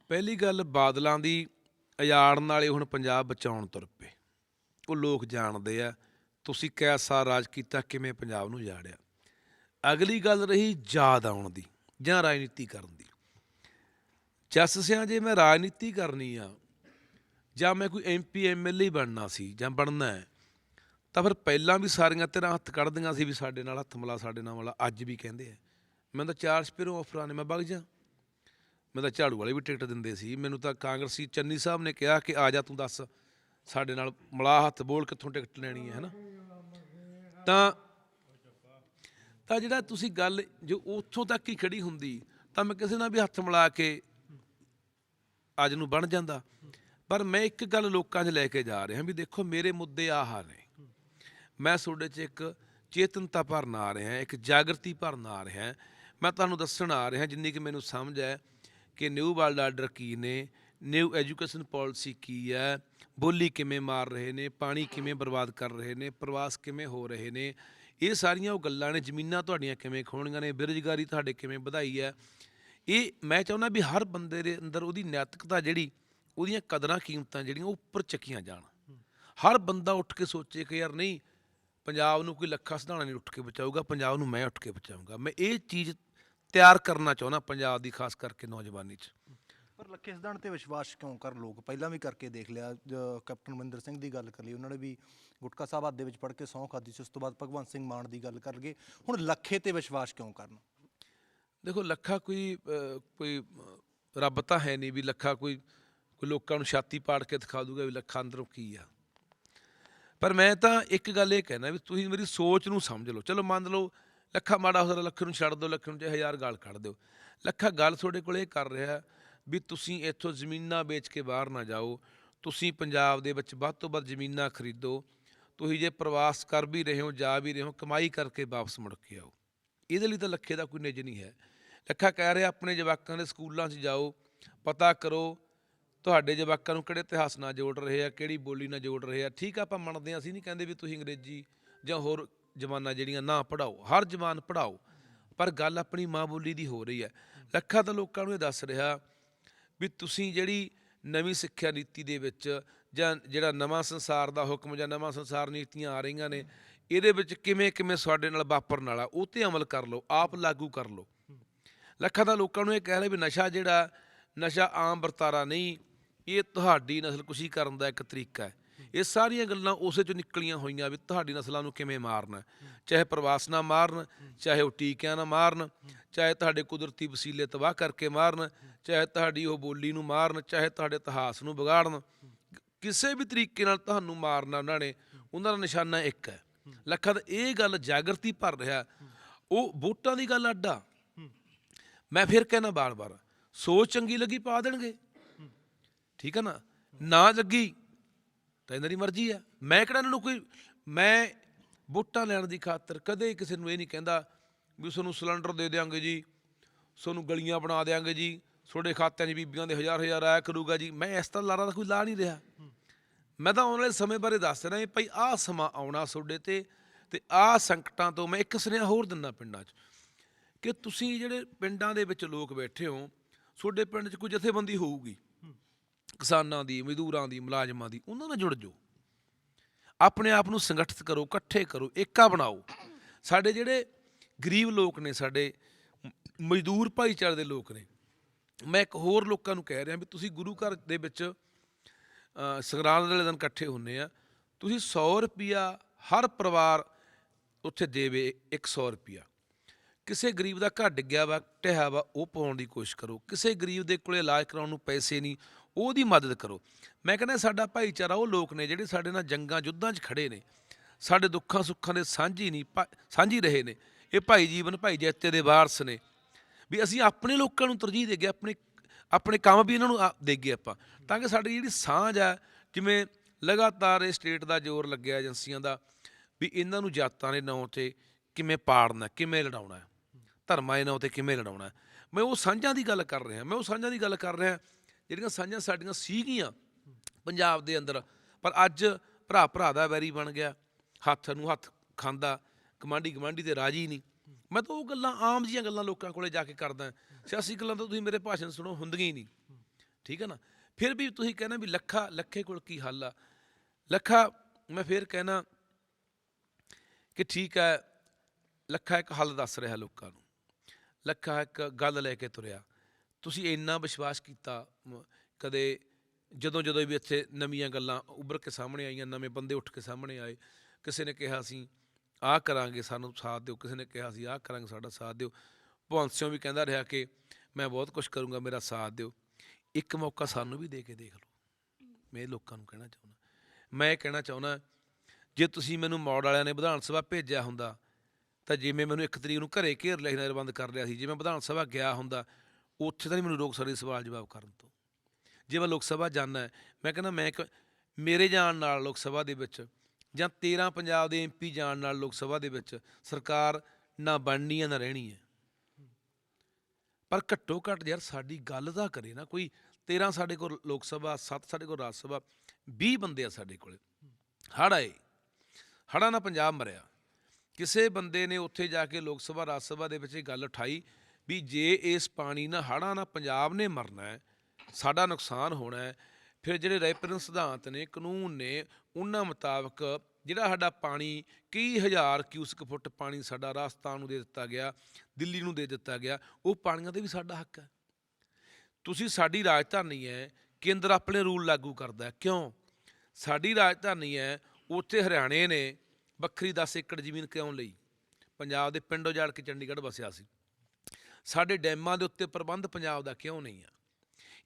ਪਹਿਲੀ ਗੱਲ, ਬਾਦਲਾਂ ਦੀ ਉਜਾੜਨ ਵਾਲੇ ਹੁਣ ਪੰਜਾਬ ਬਚਾਉਣ ਤੁਰ ਪਏ। ਉਹ ਲੋਕ ਜਾਣਦੇ ਆ ਤੁਸੀਂ ਕੈਸਾ ਰਾਜ ਕੀਤਾ, ਕਿਵੇਂ ਪੰਜਾਬ ਨੂੰ ਜਾੜਿਆ? ਅਗਲੀ ਗੱਲ ਰਹੀ ਯਾਦ ਆਉਣ ਦੀ ਜਾਂ ਰਾਜਨੀਤੀ ਕਰਨ ਦੀ। ਜੱਸ ਸਿਆਂ, ਜੇ ਮੈਂ ਰਾਜਨੀਤੀ ਕਰਨੀ ਆ, ਜਾਂ ਮੈਂ ਕੋਈ ਐਮਪੀ ਐਮਐਲਏ ਬਣਨਾ ਸੀ ਜਾਂ ਬਣਨਾ ਹੈ, ਤਾਂ ਫਿਰ ਪਹਿਲਾਂ ਵੀ ਸਾਰੀਆਂ ਤੇਰਾ ਹੱਥ ਕੱਢਦੀਆਂ ਸੀ ਵੀ ਸਾਡੇ ਨਾਲ ਹੱਥ ਮਿਲਾ, ਸਾਡੇ ਨਾਲ ਮਿਲਾ ਅੱਜ ਵੀ ਕਹਿੰਦੇ ਆ। ਮੈਂ ਤਾਂ ਚਾਰ ਸਪਿਰੋਂ ਆਫਰਾਂ ਨੇ ਮੈਂ ਵਗ ਜਾ। ਮੈਂ ਤਾਂ ਝਾੜੂ ਵਾਲੇ ਵੀ ਟਿਕਟ ਦਿੰਦੇ ਸੀ। ਮੈਨੂੰ ਤਾਂ ਕਾਂਗਰਸੀ ਚੰਨੀ ਸਾਹਿਬ ਨੇ ਕਿਹਾ ਕਿ ਆ ਜਾ ਤੂੰ ਦੱਸ, ਸਾਡੇ ਨਾਲ ਮਿਲਾ ਹੱਥ ਬੋਲ ਕਿੱਥੋਂ ਟਿਕਟ ਲੈਣੀ ਹੈ ਹਨਾ ਤਾਂ ਤਾਂ ਜਿਹੜਾ ਤੁਸੀਂ ਗੱਲ ਜੋ ਉੱਥੋਂ ਤੱਕ ਹੀ ਖੜੀ ਹੁੰਦੀ, ਤਾਂ ਮੈਂ ਕਿਸੇ ਨਾਲ ਵੀ ਹੱਥ ਮਿਲਾ ਕੇ ਅੱਜ ਨੂੰ ਬਣ ਜਾਂਦਾ। ਪਰ ਮੈਂ ਇੱਕ ਗੱਲ ਲੋਕਾਂ 'ਚ ਲੈ ਕੇ ਜਾ ਰਿਹਾ ਵੀ ਦੇਖੋ ਮੇਰੇ ਮੁੱਦੇ ਆਹ ਨੇ। ਮੈਂ ਤੁਹਾਡੇ 'ਚ ਇੱਕ ਚੇਤਨਤਾ ਭਰਨ ਆ ਰਿਹਾ, ਇੱਕ ਜਾਗਰਤੀ ਭਰਨ ਆ ਰਿਹਾ। ਮੈਂ ਤੁਹਾਨੂੰ ਦੱਸਣ ਆ ਰਿਹਾ, ਜਿੰਨੀ ਕਿ ਮੈਨੂੰ ਸਮਝ ਹੈ ਕਿ ਨਿਊ ਵਰਲਡ ਆਰਡਰ ਕੀ ਨੇ, ਨਿਊ ਐਜੂਕੇਸ਼ਨ ਪਾਲਿਸੀ ਕੀ ਹੈ ਬੋਲੀ ਕਿਵੇਂ ਮਾਰ ਰਹੇ ਨੇ, ਪਾਣੀ ਕਿਵੇਂ ਬਰਬਾਦ ਕਰ ਰਹੇ ਨੇ, ਪ੍ਰਵਾਸ ਕਿਵੇਂ ਹੋ ਰਹੇ ਨੇ, ਇਹ ਸਾਰੀਆਂ ਉਹ ਗੱਲਾਂ ਨੇ, ਜ਼ਮੀਨਾਂ ਤੁਹਾਡੀਆਂ ਕਿਵੇਂ ਖੋਣੀਆਂ ਨੇ, ਬੇਰੁਜ਼ਗਾਰੀ ਤੁਹਾਡੇ ਕਿਵੇਂ ਵਧਾਈ ਹੈ, ਇਹ ਮੈਂ ਚਾਹੁੰਦਾ ਵੀ ਹਰ ਬੰਦੇ ਦੇ ਅੰਦਰ ਉਹਦੀ ਨੈਤਿਕਤਾ ਜਿਹੜੀ, ਉਹਦੀਆਂ ਕਦਰਾਂ ਕੀਮਤਾਂ ਜਿਹੜੀਆਂ ਉਹ ਉੱਪਰ ਚੱਕੀਆਂ ਜਾਣ। ਹਰ ਬੰਦਾ ਉੱਠ ਕੇ ਸੋਚੇ ਕਿ ਯਾਰ ਨਹੀਂ, ਪੰਜਾਬ ਨੂੰ ਕੋਈ ਲੱਖਾ ਸਿਧਾਣਾ ਨਹੀਂ ਉੱਠ ਕੇ ਬਚਾਊਗਾ ਪੰਜਾਬ ਨੂੰ ਮੈਂ ਉੱਠ ਕੇ ਬਚਾਊਂਗਾ ਮੈਂ ਇਹ ਚੀਜ਼ ਤਿਆਰ ਕਰਨਾ ਚਾਹੁੰਦਾ ਪੰਜਾਬ ਦੀ, ਖਾਸ ਕਰਕੇ ਨੌਜਵਾਨੀ 'ਚ। ਪਰ ਲੱਖੇ ਸਿਧਾਂਤ ਤੇ ਵਿਸ਼ਵਾਸ ਕਿਉਂ ਕਰ ਲੋਕ? ਪਹਿਲਾਂ ਵੀ ਕਰਕੇ ਦੇਖ ਲਿਆ ਜ- ਕੈਪਟਨ ਮਨਿੰਦਰ ਸਿੰਘ ਦੀ ਗੱਲ ਕਰ ਲਈ ਉਹਨਾਂ ਨੇ ਵੀ ਗੁਟਕਾ ਸਾਹਿਬ ਹੱਥ ਦੇ ਵਿੱਚ ਪੜ੍ਹ ਕੇ ਸਹੁੰ ਖਾਦੀ ਸੀ ਉਸ ਤੋਂ ਬਾਅਦ ਭਗਵੰਤ ਸਿੰਘ ਮਾਨ ਦੀ ਗੱਲ ਕਰ ਲਗੇ ਹੁਣ ਲੱਖੇ ਤੇ ਵਿਸ਼ਵਾਸ ਕਿਉਂ ਕਰਨ? ਦੇਖੋ ਲੱਖਾ ਕੋਈ ਅਹ, ਕੋਈ ਅਹ, ਰੱਬ ਤਾਂ ਹੈ ਨਹੀਂ ਵੀ ਲੱਖਾ ਕੋਈ ਕੋਈ ਲੋਕਾਂ ਨੂੰ ਛਾਤੀ ਪਾੜ ਕੇ ਦਿਖਾ ਦੂਗਾ ਵੀ ਲੱਖਾ ਅੰਦਰੋਂ ਕੀ ਆ। ਪਰ ਮੈਂ ਤਾਂ ਇੱਕ ਗੱਲ ਇਹ ਕਹਿਣਾ ਵੀ ਤੁਸੀਂ ਮੇਰੀ ਸੋਚ ਨੂੰ ਸਮਝ ਲਓ। ਚਲੋ ਮੰਨ ਲਓ ਲੱਖਾ ਮਾੜਾ ਹੋ ਸਕਦਾ ਲੱਖ ਨੂੰ ਛੱਡ ਦਿਓ ਲੱਖ ਨੂੰ ਚਾਹੇ ਹਜ਼ਾਰ ਗਾਲ ਕੱਢ ਦਿਓ। ਲੱਖਾ ਗੱਲ ਤੁਹਾਡੇ ਕੋਲ ਇਹ ਕਰ ਰਿਹਾ ਵੀ ਤੁਸੀਂ ਇੱਥੋਂ ਜ਼ਮੀਨਾਂ ਵੇਚ ਕੇ ਬਾਹਰ ਨਾ ਜਾਓ, ਤੁਸੀਂ ਪੰਜਾਬ ਦੇ ਵਿੱਚ ਵੱਧ ਤੋਂ ਵੱਧ ਜ਼ਮੀਨਾਂ ਖਰੀਦੋ, ਤੁਸੀਂ ਜੇ ਪ੍ਰਵਾਸ ਕਰ ਵੀ ਰਹੇ ਹੋ, ਜਾ ਵੀ ਰਹੇ ਹੋ, ਕਮਾਈ ਕਰਕੇ ਵਾਪਸ ਮੁੜ ਕੇ ਆਓ। ਇਹਦੇ ਲਈ ਤਾਂ ਲੱਖੇ ਦਾ ਕੋਈ ਨਿਜ ਨਹੀਂ ਹੈ। ਲੱਖਾ ਕਹਿ ਰਿਹਾ ਆਪਣੇ ਜਵਾਕਾਂ ਦੇ ਸਕੂਲਾਂ 'ਚ ਜਾਓ, ਪਤਾ ਕਰੋ ਤੁਹਾਡੇ ਜਵਾਕਾਂ ਨੂੰ ਕਿਹੜੇ ਇਤਿਹਾਸ ਨਾਲ ਜੋੜ ਰਹੇ ਆ, ਕਿਹੜੀ ਬੋਲੀ ਨਾਲ ਜੋੜ ਰਹੇ ਆ। ਠੀਕ ਆ, ਆਪਾਂ ਮੰਨਦੇ ਹਾਂ, ਅਸੀਂ ਨਹੀਂ ਕਹਿੰਦੇ ਵੀ ਤੁਸੀਂ ਅੰਗਰੇਜ਼ੀ ਜਾਂ ਹੋਰ ਜ਼ਬਾਨਾਂ ਜਿਹੜੀਆਂ ਨਾ ਪੜਾਓ ਹਰ ਜ਼ਬਾਨ ਪੜਾਓ ਪਰ ਗੱਲ ਆਪਣੀ ਮਾਂ ਬੋਲੀ ਦੀ ਹੋ ਰਹੀ ਹੈ। ਲੱਖਾਂ ਤਾਂ ਲੋਕਾਂ ਨੂੰ ਇਹ ਦੱਸ ਰਿਹਾ ਵੀ ਤੁਸੀਂ ਜਿਹੜੀ ਨਵੀਂ ਸਿੱਖਿਆ ਨੀਤੀ ਦੇ ਵਿੱਚ ਜਾਂ ਜਿਹੜਾ ਨਵਾਂ ਸੰਸਾਰ ਦਾ ਹੁਕਮ ਜਾਂ ਨਵਾਂ ਸੰਸਾਰ ਨੀਤੀਆਂ ਆ ਰਹੀਆਂ ਨੇ, ਇਹਦੇ ਵਿੱਚ ਕਿਵੇਂ ਕਿਵੇਂ ਸਾਡੇ ਨਾਲ ਵਾਪਰਨ ਵਾਲਾ, ਉਹ ਤੇ ਅਮਲ ਕਰ ਲਓ, ਆਪ ਲਾਗੂ ਕਰ ਲਓ। ਲੱਖਾਂ ਦਾ ਲੋਕਾਂ ਨੂੰ ਇਹ ਕਹਿ ਰਿਹਾ ਵੀ ਨਸ਼ਾ ਜਿਹੜਾ, ਨਸ਼ਾ ਆਮ ਵਰਤਾਰਾ ਨਹੀਂ, ਇਹ ਤੁਹਾਡੀ ਨਸਲਕੁਸ਼ੀ ਕਰਨ ਦਾ ਇੱਕ ਤਰੀਕਾ ਹੈ। ਇਹ ਸਾਰੀਆਂ ਗੱਲਾਂ ਉਸੇ ਚੋਂ ਨਿਕਲੀਆਂ ਹੋਈਆਂ ਵੀ ਤੁਹਾਡੀ ਨਸਲਾਂ ਨੂੰ ਕਿਵੇਂ ਮਾਰਨਾ। ਚਾਹੇ ਪ੍ਰਵਾਸ ਨਾਲ ਮਾਰਨ, ਚਾਹੇ ਉਹ ਟੀਕਿਆਂ ਨਾਲ ਮਾਰਨ, ਚਾਹੇ ਤੁਹਾਡੇ ਕੁਦਰਤੀ ਵਸੀਲੇ ਤਬਾਹ ਕਰਕੇ ਮਾਰਨ, ਚਾਹੇ ਤੁਹਾਡੀ ਉਹ ਬੋਲੀ ਨੂੰ ਮਾਰਨ, ਚਾਹੇ ਤੁਹਾਡੇ ਇਤਿਹਾਸ ਨੂੰ ਵਿਗਾੜਨ। ਕਿਸੇ ਵੀ ਤਰੀਕੇ ਨਾਲ ਤੁਹਾਨੂੰ ਮਾਰਨਾ ਉਹਨਾਂ ਨੇ, ਉਹਨਾਂ ਦਾ ਨਿਸ਼ਾਨਾ ਇੱਕ ਹੈ। ਲੱਖਾਂ ਦਾ ਇਹ ਗੱਲ ਜਾਗਰਤੀ ਭਰ ਰਿਹਾ, ਉਹ ਵੋਟਾਂ ਦੀ ਗੱਲ ਅੱਡਾ ਮੈਂ ਫਿਰ ਕਹਿਣਾ ਬਾਰ-ਬਾਰ, ਸੋਚ ਚੰਗੀ ਲੱਗੀ ਪਾ ਦੇਣਗੇ। ਠੀਕ ਹੈ ਨਾ? ਨਾ ਲੱਗੀ ਤਾਂ ਇਹਨਾਂ ਦੀ ਮਰਜ਼ੀ ਆ ਮੈਂ ਕਿਹੜਾ ਇਹਨਾਂ ਨੂੰ ਕੋਈ ਮੈਂ ਵੋਟਾਂ ਲੈਣ ਦੀ ਖਾਤਰ ਕਦੇ ਕਿਸੇ ਨੂੰ ਇਹ ਨਹੀਂ ਕਹਿੰਦਾ ਵੀ ਤੁਹਾਨੂੰ ਸਿਲੰਡਰ ਦੇ ਦੇਾਂਗੇ ਜੀ ਤੁਹਾਨੂੰ ਗਲੀਆਂ ਬਣਾ ਦੇਾਂਗੇ ਜੀ, ਤੁਹਾਡੇ ਖਾਤਿਆਂ 'ਚ ਬੀਬੀਆਂ ਦੇ ਹਜ਼ਾਰ ਹਜ਼ਾਰ ਆਇਆ ਕਰੂਗਾ ਜੀ। ਮੈਂ ਇਸ ਤਰ੍ਹਾਂ ਲਾਰਾ ਦਾ ਕੋਈ ਲਾ ਨਹੀਂ ਰਿਹਾ। ਮੈਂ ਤਾਂ ਆਉਣ ਵਾਲੇ ਸਮੇਂ ਬਾਰੇ ਦੱਸ ਰਿਹਾ ਭਾਈ ਆਹ ਸਮਾਂ ਆਉਣਾ ਤੁਹਾਡੇ ਤੇ ਤੇ ਆਹ ਸੰਕਟਾਂ ਤੋਂ ਮੈਂ ਇੱਕ ਸੁਨੇਹਾ ਹੋਰ ਦਿੰਦਾ ਪਿੰਡਾਂ 'ਚ ਕਿ ਤੁਸੀਂ ਜਿਹੜੇ ਪਿੰਡਾਂ ਦੇ ਵਿੱਚ ਲੋਕ ਬੈਠੇ ਹੋ, ਤੁਹਾਡੇ ਪਿੰਡ 'ਚ ਕੋਈ ਜਥੇਬੰਦੀ ਹੋਊਗੀ। ਕਿਸਾਨਾਂ ਦੀ, ਮਜ਼ਦੂਰਾਂ ਦੀ, ਮੁਲਾਜ਼ਮਾਂ ਦੀ, ਉਹਨਾਂ ਨਾਲ ਜੁੜ ਜਾਓ। ਆਪਣੇ ਆਪ ਨੂੰ ਸੰਗਠਿਤ ਕਰੋ, ਇਕੱਠੇ ਕਰੋ ਏਕਾ ਬਣਾਓ। ਸਾਡੇ ਜਿਹੜੇ ਗਰੀਬ ਲੋਕ ਨੇ, ਸਾਡੇ ਮਜ਼ਦੂਰ ਭਾਈਚਾਰੇ ਦੇ ਲੋਕ ਨੇ, ਮੈਂ ਇੱਕ ਹੋਰ ਲੋਕਾਂ ਨੂੰ ਕਹਿ ਰਿਹਾ ਵੀ ਤੁਸੀਂ ਗੁਰੂ ਘਰ ਦੇ ਵਿੱਚ ਸੰਗਰਾਂਦ ਵਾਲੇ ਦਿਨ ਇਕੱਠੇ ਹੁੰਨੇ ਆ, ਤੁਸੀਂ 100 ਰੁਪਿਆ ਹਰ ਪਰਿਵਾਰ ਉੱਥੇ ਦੇਵੇ 100 ਰੁਪਿਆ ਕਿਸੇ ਗਰੀਬ ਦਾ ਘਰ ਡਿੱਗਿਆ ਵਾ ਢਹਿਆ ਵਾ, ਉਹ ਪਾਉਣ ਦੀ ਕੋਸ਼ਿਸ਼ ਕਰੋ। ਕਿਸੇ ਗਰੀਬ ਦੇ ਕੋਲੇ ਇਲਾਜ ਕਰਾਉਣ ਨੂੰ ਪੈਸੇ ਨਹੀਂ ਉਹਦੀ ਮਦਦ ਕਰੋ। ਮੈਂ ਕਹਿੰਦਾ ਸਾਡਾ ਭਾਈਚਾਰਾ, ਉਹ ਲੋਕ ਨੇ ਜਿਹੜੇ ਸਾਡੇ ਨਾਲ ਜੰਗਾਂ ਯੁੱਧਾਂ 'ਚ ਖੜੇ ਨੇ, ਸਾਡੇ ਦੁੱਖਾਂ ਸੁੱਖਾਂ ਦੇ ਸਾਂਝੀ ਨਹੀਂ, ਭਾ- ਸਾਂਝੀ ਰਹੇ ਨੇ। ਇਹ ਭਾਈ ਜੀਵਨ, ਭਾਈ ਜੈਤੇ ਦੇ ਵਾਰਸ ਨੇ। ਵੀ ਅਸੀਂ ਆਪਣੇ ਲੋਕਾਂ ਨੂੰ ਤਰਜੀਹ ਦੇਗੇ ਆਪਣੇ ਆਪਣੇ ਕੰਮ ਵੀ ਇਹਨਾਂ ਨੂੰ ਆ- ਦੇਗੇ ਆਪਾਂ। ਤਾਂ ਕਿ ਸਾਡੀ ਜਿਹੜੀ ਸਾਂਝ ਆ, ਜਿਵੇਂ ਲਗਾਤਾਰ ਇਹ ਸਟੇਟ ਦਾ ਜ਼ੋਰ ਲੱਗਿਆ ਏਜੰਸੀਆਂ ਦਾ, ਵੀ ਇਹਨਾਂ ਨੂੰ ਜਾਤਾਂ ਦੇ ਨਾਂ ਤੇ ਕਿਵੇਂ ਪਾੜਨਾ, ਕਿਵੇਂ ਲੜਾਉਣਾ ਧਰਮਾਂ ਦੇ ਨਾਂ ਤੇ ਕਿਵੇਂ ਲੜਾਉਣਾ ਮੈਂ ਉਹ ਸਾਂਝਾਂ ਦੀ ਗੱਲ ਕਰ ਰਿਹਾ, ਮੈਂ ਉਹ ਸਾਂਝਾਂ ਦੀ ਗੱਲ ਕਰ ਰਿਹਾ ਜਿਹੜੀਆਂ ਸਾਂਝਾਂ ਸਾਡੀਆਂ ਸੀਗੀਆਂ ਪੰਜਾਬ ਦੇ ਅੰਦਰ, ਪਰ ਅੱਜ ਭਰਾ ਭਰਾ ਦਾ ਵੈਰੀ ਬਣ ਗਿਆ, ਹੱਥ ਨੂੰ ਹੱਥ ਖਾਂਦਾ ਕਮਾਂਡੀ ਕਮਾਂਡੀ ਤੇ ਰਾਜੀ ਨਹੀਂ। ਮੈਂ ਤਾਂ ਉਹ ਗੱਲਾਂ ਆਮ ਜੀਆਂ ਗੱਲਾਂ ਲੋਕਾਂ ਕੋਲੇ ਜਾ ਕੇ ਕਰਦਾ ਸਿਆਸੀ ਗੱਲਾਂ ਤਾਂ ਤੁਸੀਂ ਮੇਰੇ ਭਾਸ਼ਣ ਸੁਣੋ, ਹੁੰਦੀਆਂ ਹੀ ਨਹੀਂ। ਠੀਕ ਹੈ ਨਾ? ਫਿਰ ਵੀ ਤੁਸੀਂ ਕਹਿਣਾ ਵੀ ਲੱਖਾ, ਲੱਖੇ ਕੋਲ ਕੀ ਹੱਲ ਆ? ਲੱਖਾ, ਮੈਂ ਫਿਰ ਕਹਿਣਾ ਕਿ ਠੀਕ ਹੈ, ਲੱਖਾ ਇੱਕ ਹੱਲ ਦੱਸ ਰਿਹਾ ਲੋਕਾਂ ਨੂੰ। ਲੱਖਾ ਇੱਕ ਗੱਲ ਲੈ ਕੇ ਤੁਰਿਆ। ਤੁਸੀਂ ਇੰਨਾ ਵਿਸ਼ਵਾਸ ਕੀਤਾ ਕਦੇ ਜਦੋਂ ਜਦੋਂ ਵੀ ਇੱਥੇ ਨਵੀਆਂ ਗੱਲਾਂ ਉੱਭਰ ਕੇ ਸਾਹਮਣੇ ਆਈਆਂ, ਨਵੇਂ ਬੰਦੇ ਉੱਠ ਕੇ ਸਾਹਮਣੇ ਆਏ, ਕਿਸੇ ਨੇ ਕਿਹਾ ਅਸੀਂ ਆਹ ਕਰਾਂਗੇ ਸਾਨੂੰ ਸਾਥ ਦਿਓ। ਕਿਸੇ ਨੇ ਕਿਹਾ ਅਸੀਂ ਆਹ ਕਰਾਂਗੇ, ਸਾਡਾ ਸਾਥ ਦਿਓ। ਭਗਵੰਤ ਵੀ ਕਹਿੰਦਾ ਰਿਹਾ ਕਿ ਮੈਂ ਬਹੁਤ ਕੁਝ ਕਰੂੰਗਾ, ਮੇਰਾ ਸਾਥ ਦਿਓ। ਇੱਕ ਮੌਕਾ ਸਾਨੂੰ ਵੀ ਦੇ ਕੇ ਦੇਖ ਲਓ। ਮੈਂ ਲੋਕਾਂ ਨੂੰ ਕਹਿਣਾ ਚਾਹੁੰਦਾ। ਮੈਂ ਇਹ ਕਹਿਣਾ ਚਾਹੁੰਦਾ, ਜੇ ਤੁਸੀਂ ਮੈਨੂੰ ਮੌੜ ਵਾਲਿਆਂ ਨੇ ਵਿਧਾਨ ਸਭਾ ਭੇਜਿਆ ਹੁੰਦਾ, ਤਾਂ ਜਿਵੇਂ ਮੈਨੂੰ ਇੱਕ ਤਰੀਕ ਨੂੰ ਘਰੇ ਘੇਰ ਲਿਆ ਸੀ, ਨਜ਼ਰਬੰਦ ਕਰ ਲਿਆ ਸੀ ਜੇ ਮੈਂ ਵਿਧਾਨ ਸਭਾ ਗਿਆ ਹੁੰਦਾ ਉੱਥੇ ਤਾਂ ਨਹੀਂ ਮੈਨੂੰ ਰੋਕ ਸਕਦੇ ਸਵਾਲ ਜਵਾਬ ਕਰਨ ਤੋਂ। ਜੇ ਮੈਂ ਲੋਕ ਸਭਾ ਜਾਣਾ ਮੈਂ ਕਹਿੰਦਾ ਮੈਂ ਮੇਰੇ ਜਾਣ ਨਾਲ ਲੋਕ ਸਭਾ ਦੇ ਵਿੱਚ ਜਾਂ 13 ਪੰਜਾਬ ਦੇ ਐਮਪੀ ਜਾਣ ਨਾਲ ਲੋਕ ਸਭਾ ਦੇ ਵਿੱਚ ਸਰਕਾਰ ਨਾ ਬਣਨੀ ਹੈ, ਨਾ ਰਹਿਣੀ ਹੈ। ਪਰ ਘੱਟੋ ਘੱਟ ਯਾਰ ਸਾਡੀ ਗੱਲ ਤਾਂ ਕਰੇ ਨਾ ਕੋਈ 13 ਸਾਡੇ ਕੋਲ ਲੋਕ ਸਭਾ 7 ਸਾਡੇ ਕੋਲ ਰਾਜ ਸਭਾ 20 ਬੰਦੇ ਆ ਸਾਡੇ ਕੋਲੇ। ਹੜ੍ਹ ਆਏ, ਹੜ੍ਹਾਂ ਨਾਲ ਪੰਜਾਬ ਮਰਿਆ। ਕਿਸੇ ਬੰਦੇ ਨੇ ਉੱਥੇ ਜਾ ਕੇ ਲੋਕ ਸਭਾ, ਰਾਜ ਸਭਾ ਦੇ ਵਿੱਚ ਇਹ ਗੱਲ ਉਠਾਈ ਵੀ ਜੇ ਇਸ ਪਾਣੀ ਨਾਲ ਹੜ੍ਹਾਂ ਨਾਲ ਪੰਜਾਬ ਨੇ ਮਰਨਾ ਹੈ, ਸਾਡਾ ਨੁਕਸਾਨ ਹੋਣਾ ਹੈ, ਫਿਰ ਜਿਹੜੇ ਰੈਫਰੈਂਸ ਸਿਧਾਂਤ ਨੇ, ਕਾਨੂੰਨ ਨੇ, ਉਹਨਾਂ ਮੁਤਾਬਕ ਜਿਹੜਾ ਸਾਡਾ ਪਾਣੀ, ਕਈ ਹਜ਼ਾਰ ਕਿਊਸਕ ਫੁੱਟ ਪਾਣੀ ਸਾਡਾ ਰਾਜਸਥਾਨ ਨੂੰ ਦੇ ਦਿੱਤਾ ਗਿਆ, ਦਿੱਲੀ ਨੂੰ ਦੇ ਦਿੱਤਾ ਗਿਆ, ਉਹ ਪਾਣੀਆਂ ਤੇ ਵੀ ਸਾਡਾ ਹੱਕ ਹੈ। ਤੁਸੀਂ ਸਾਡੀ ਰਾਜਧਾਨੀ ਹੈ, ਕੇਂਦਰ ਆਪਣੇ ਰੂਲ ਲਾਗੂ ਕਰਦਾ ਕਿਉਂ? ਸਾਡੀ ਰਾਜਧਾਨੀ ਹੈ, ਉੱਥੇ ਹਰਿਆਣੇ ਨੇ ਵੱਖਰੀ 10 ਏਕੜ ਜ਼ਮੀਨ ਕਿਉਂ ਲਈ? ਪੰਜਾਬ ਦੇ ਪਿੰਡ ਉਜਾੜ ਕੇ ਚੰਡੀਗੜ੍ਹ ਵਸਿਆ ਸੀ। ਸਾਡੇ ਡੈਮਾਂ ਦੇ ਉੱਤੇ ਪ੍ਰਬੰਧ ਪੰਜਾਬ ਦਾ ਕਿਉਂ ਨਹੀਂ ਆ?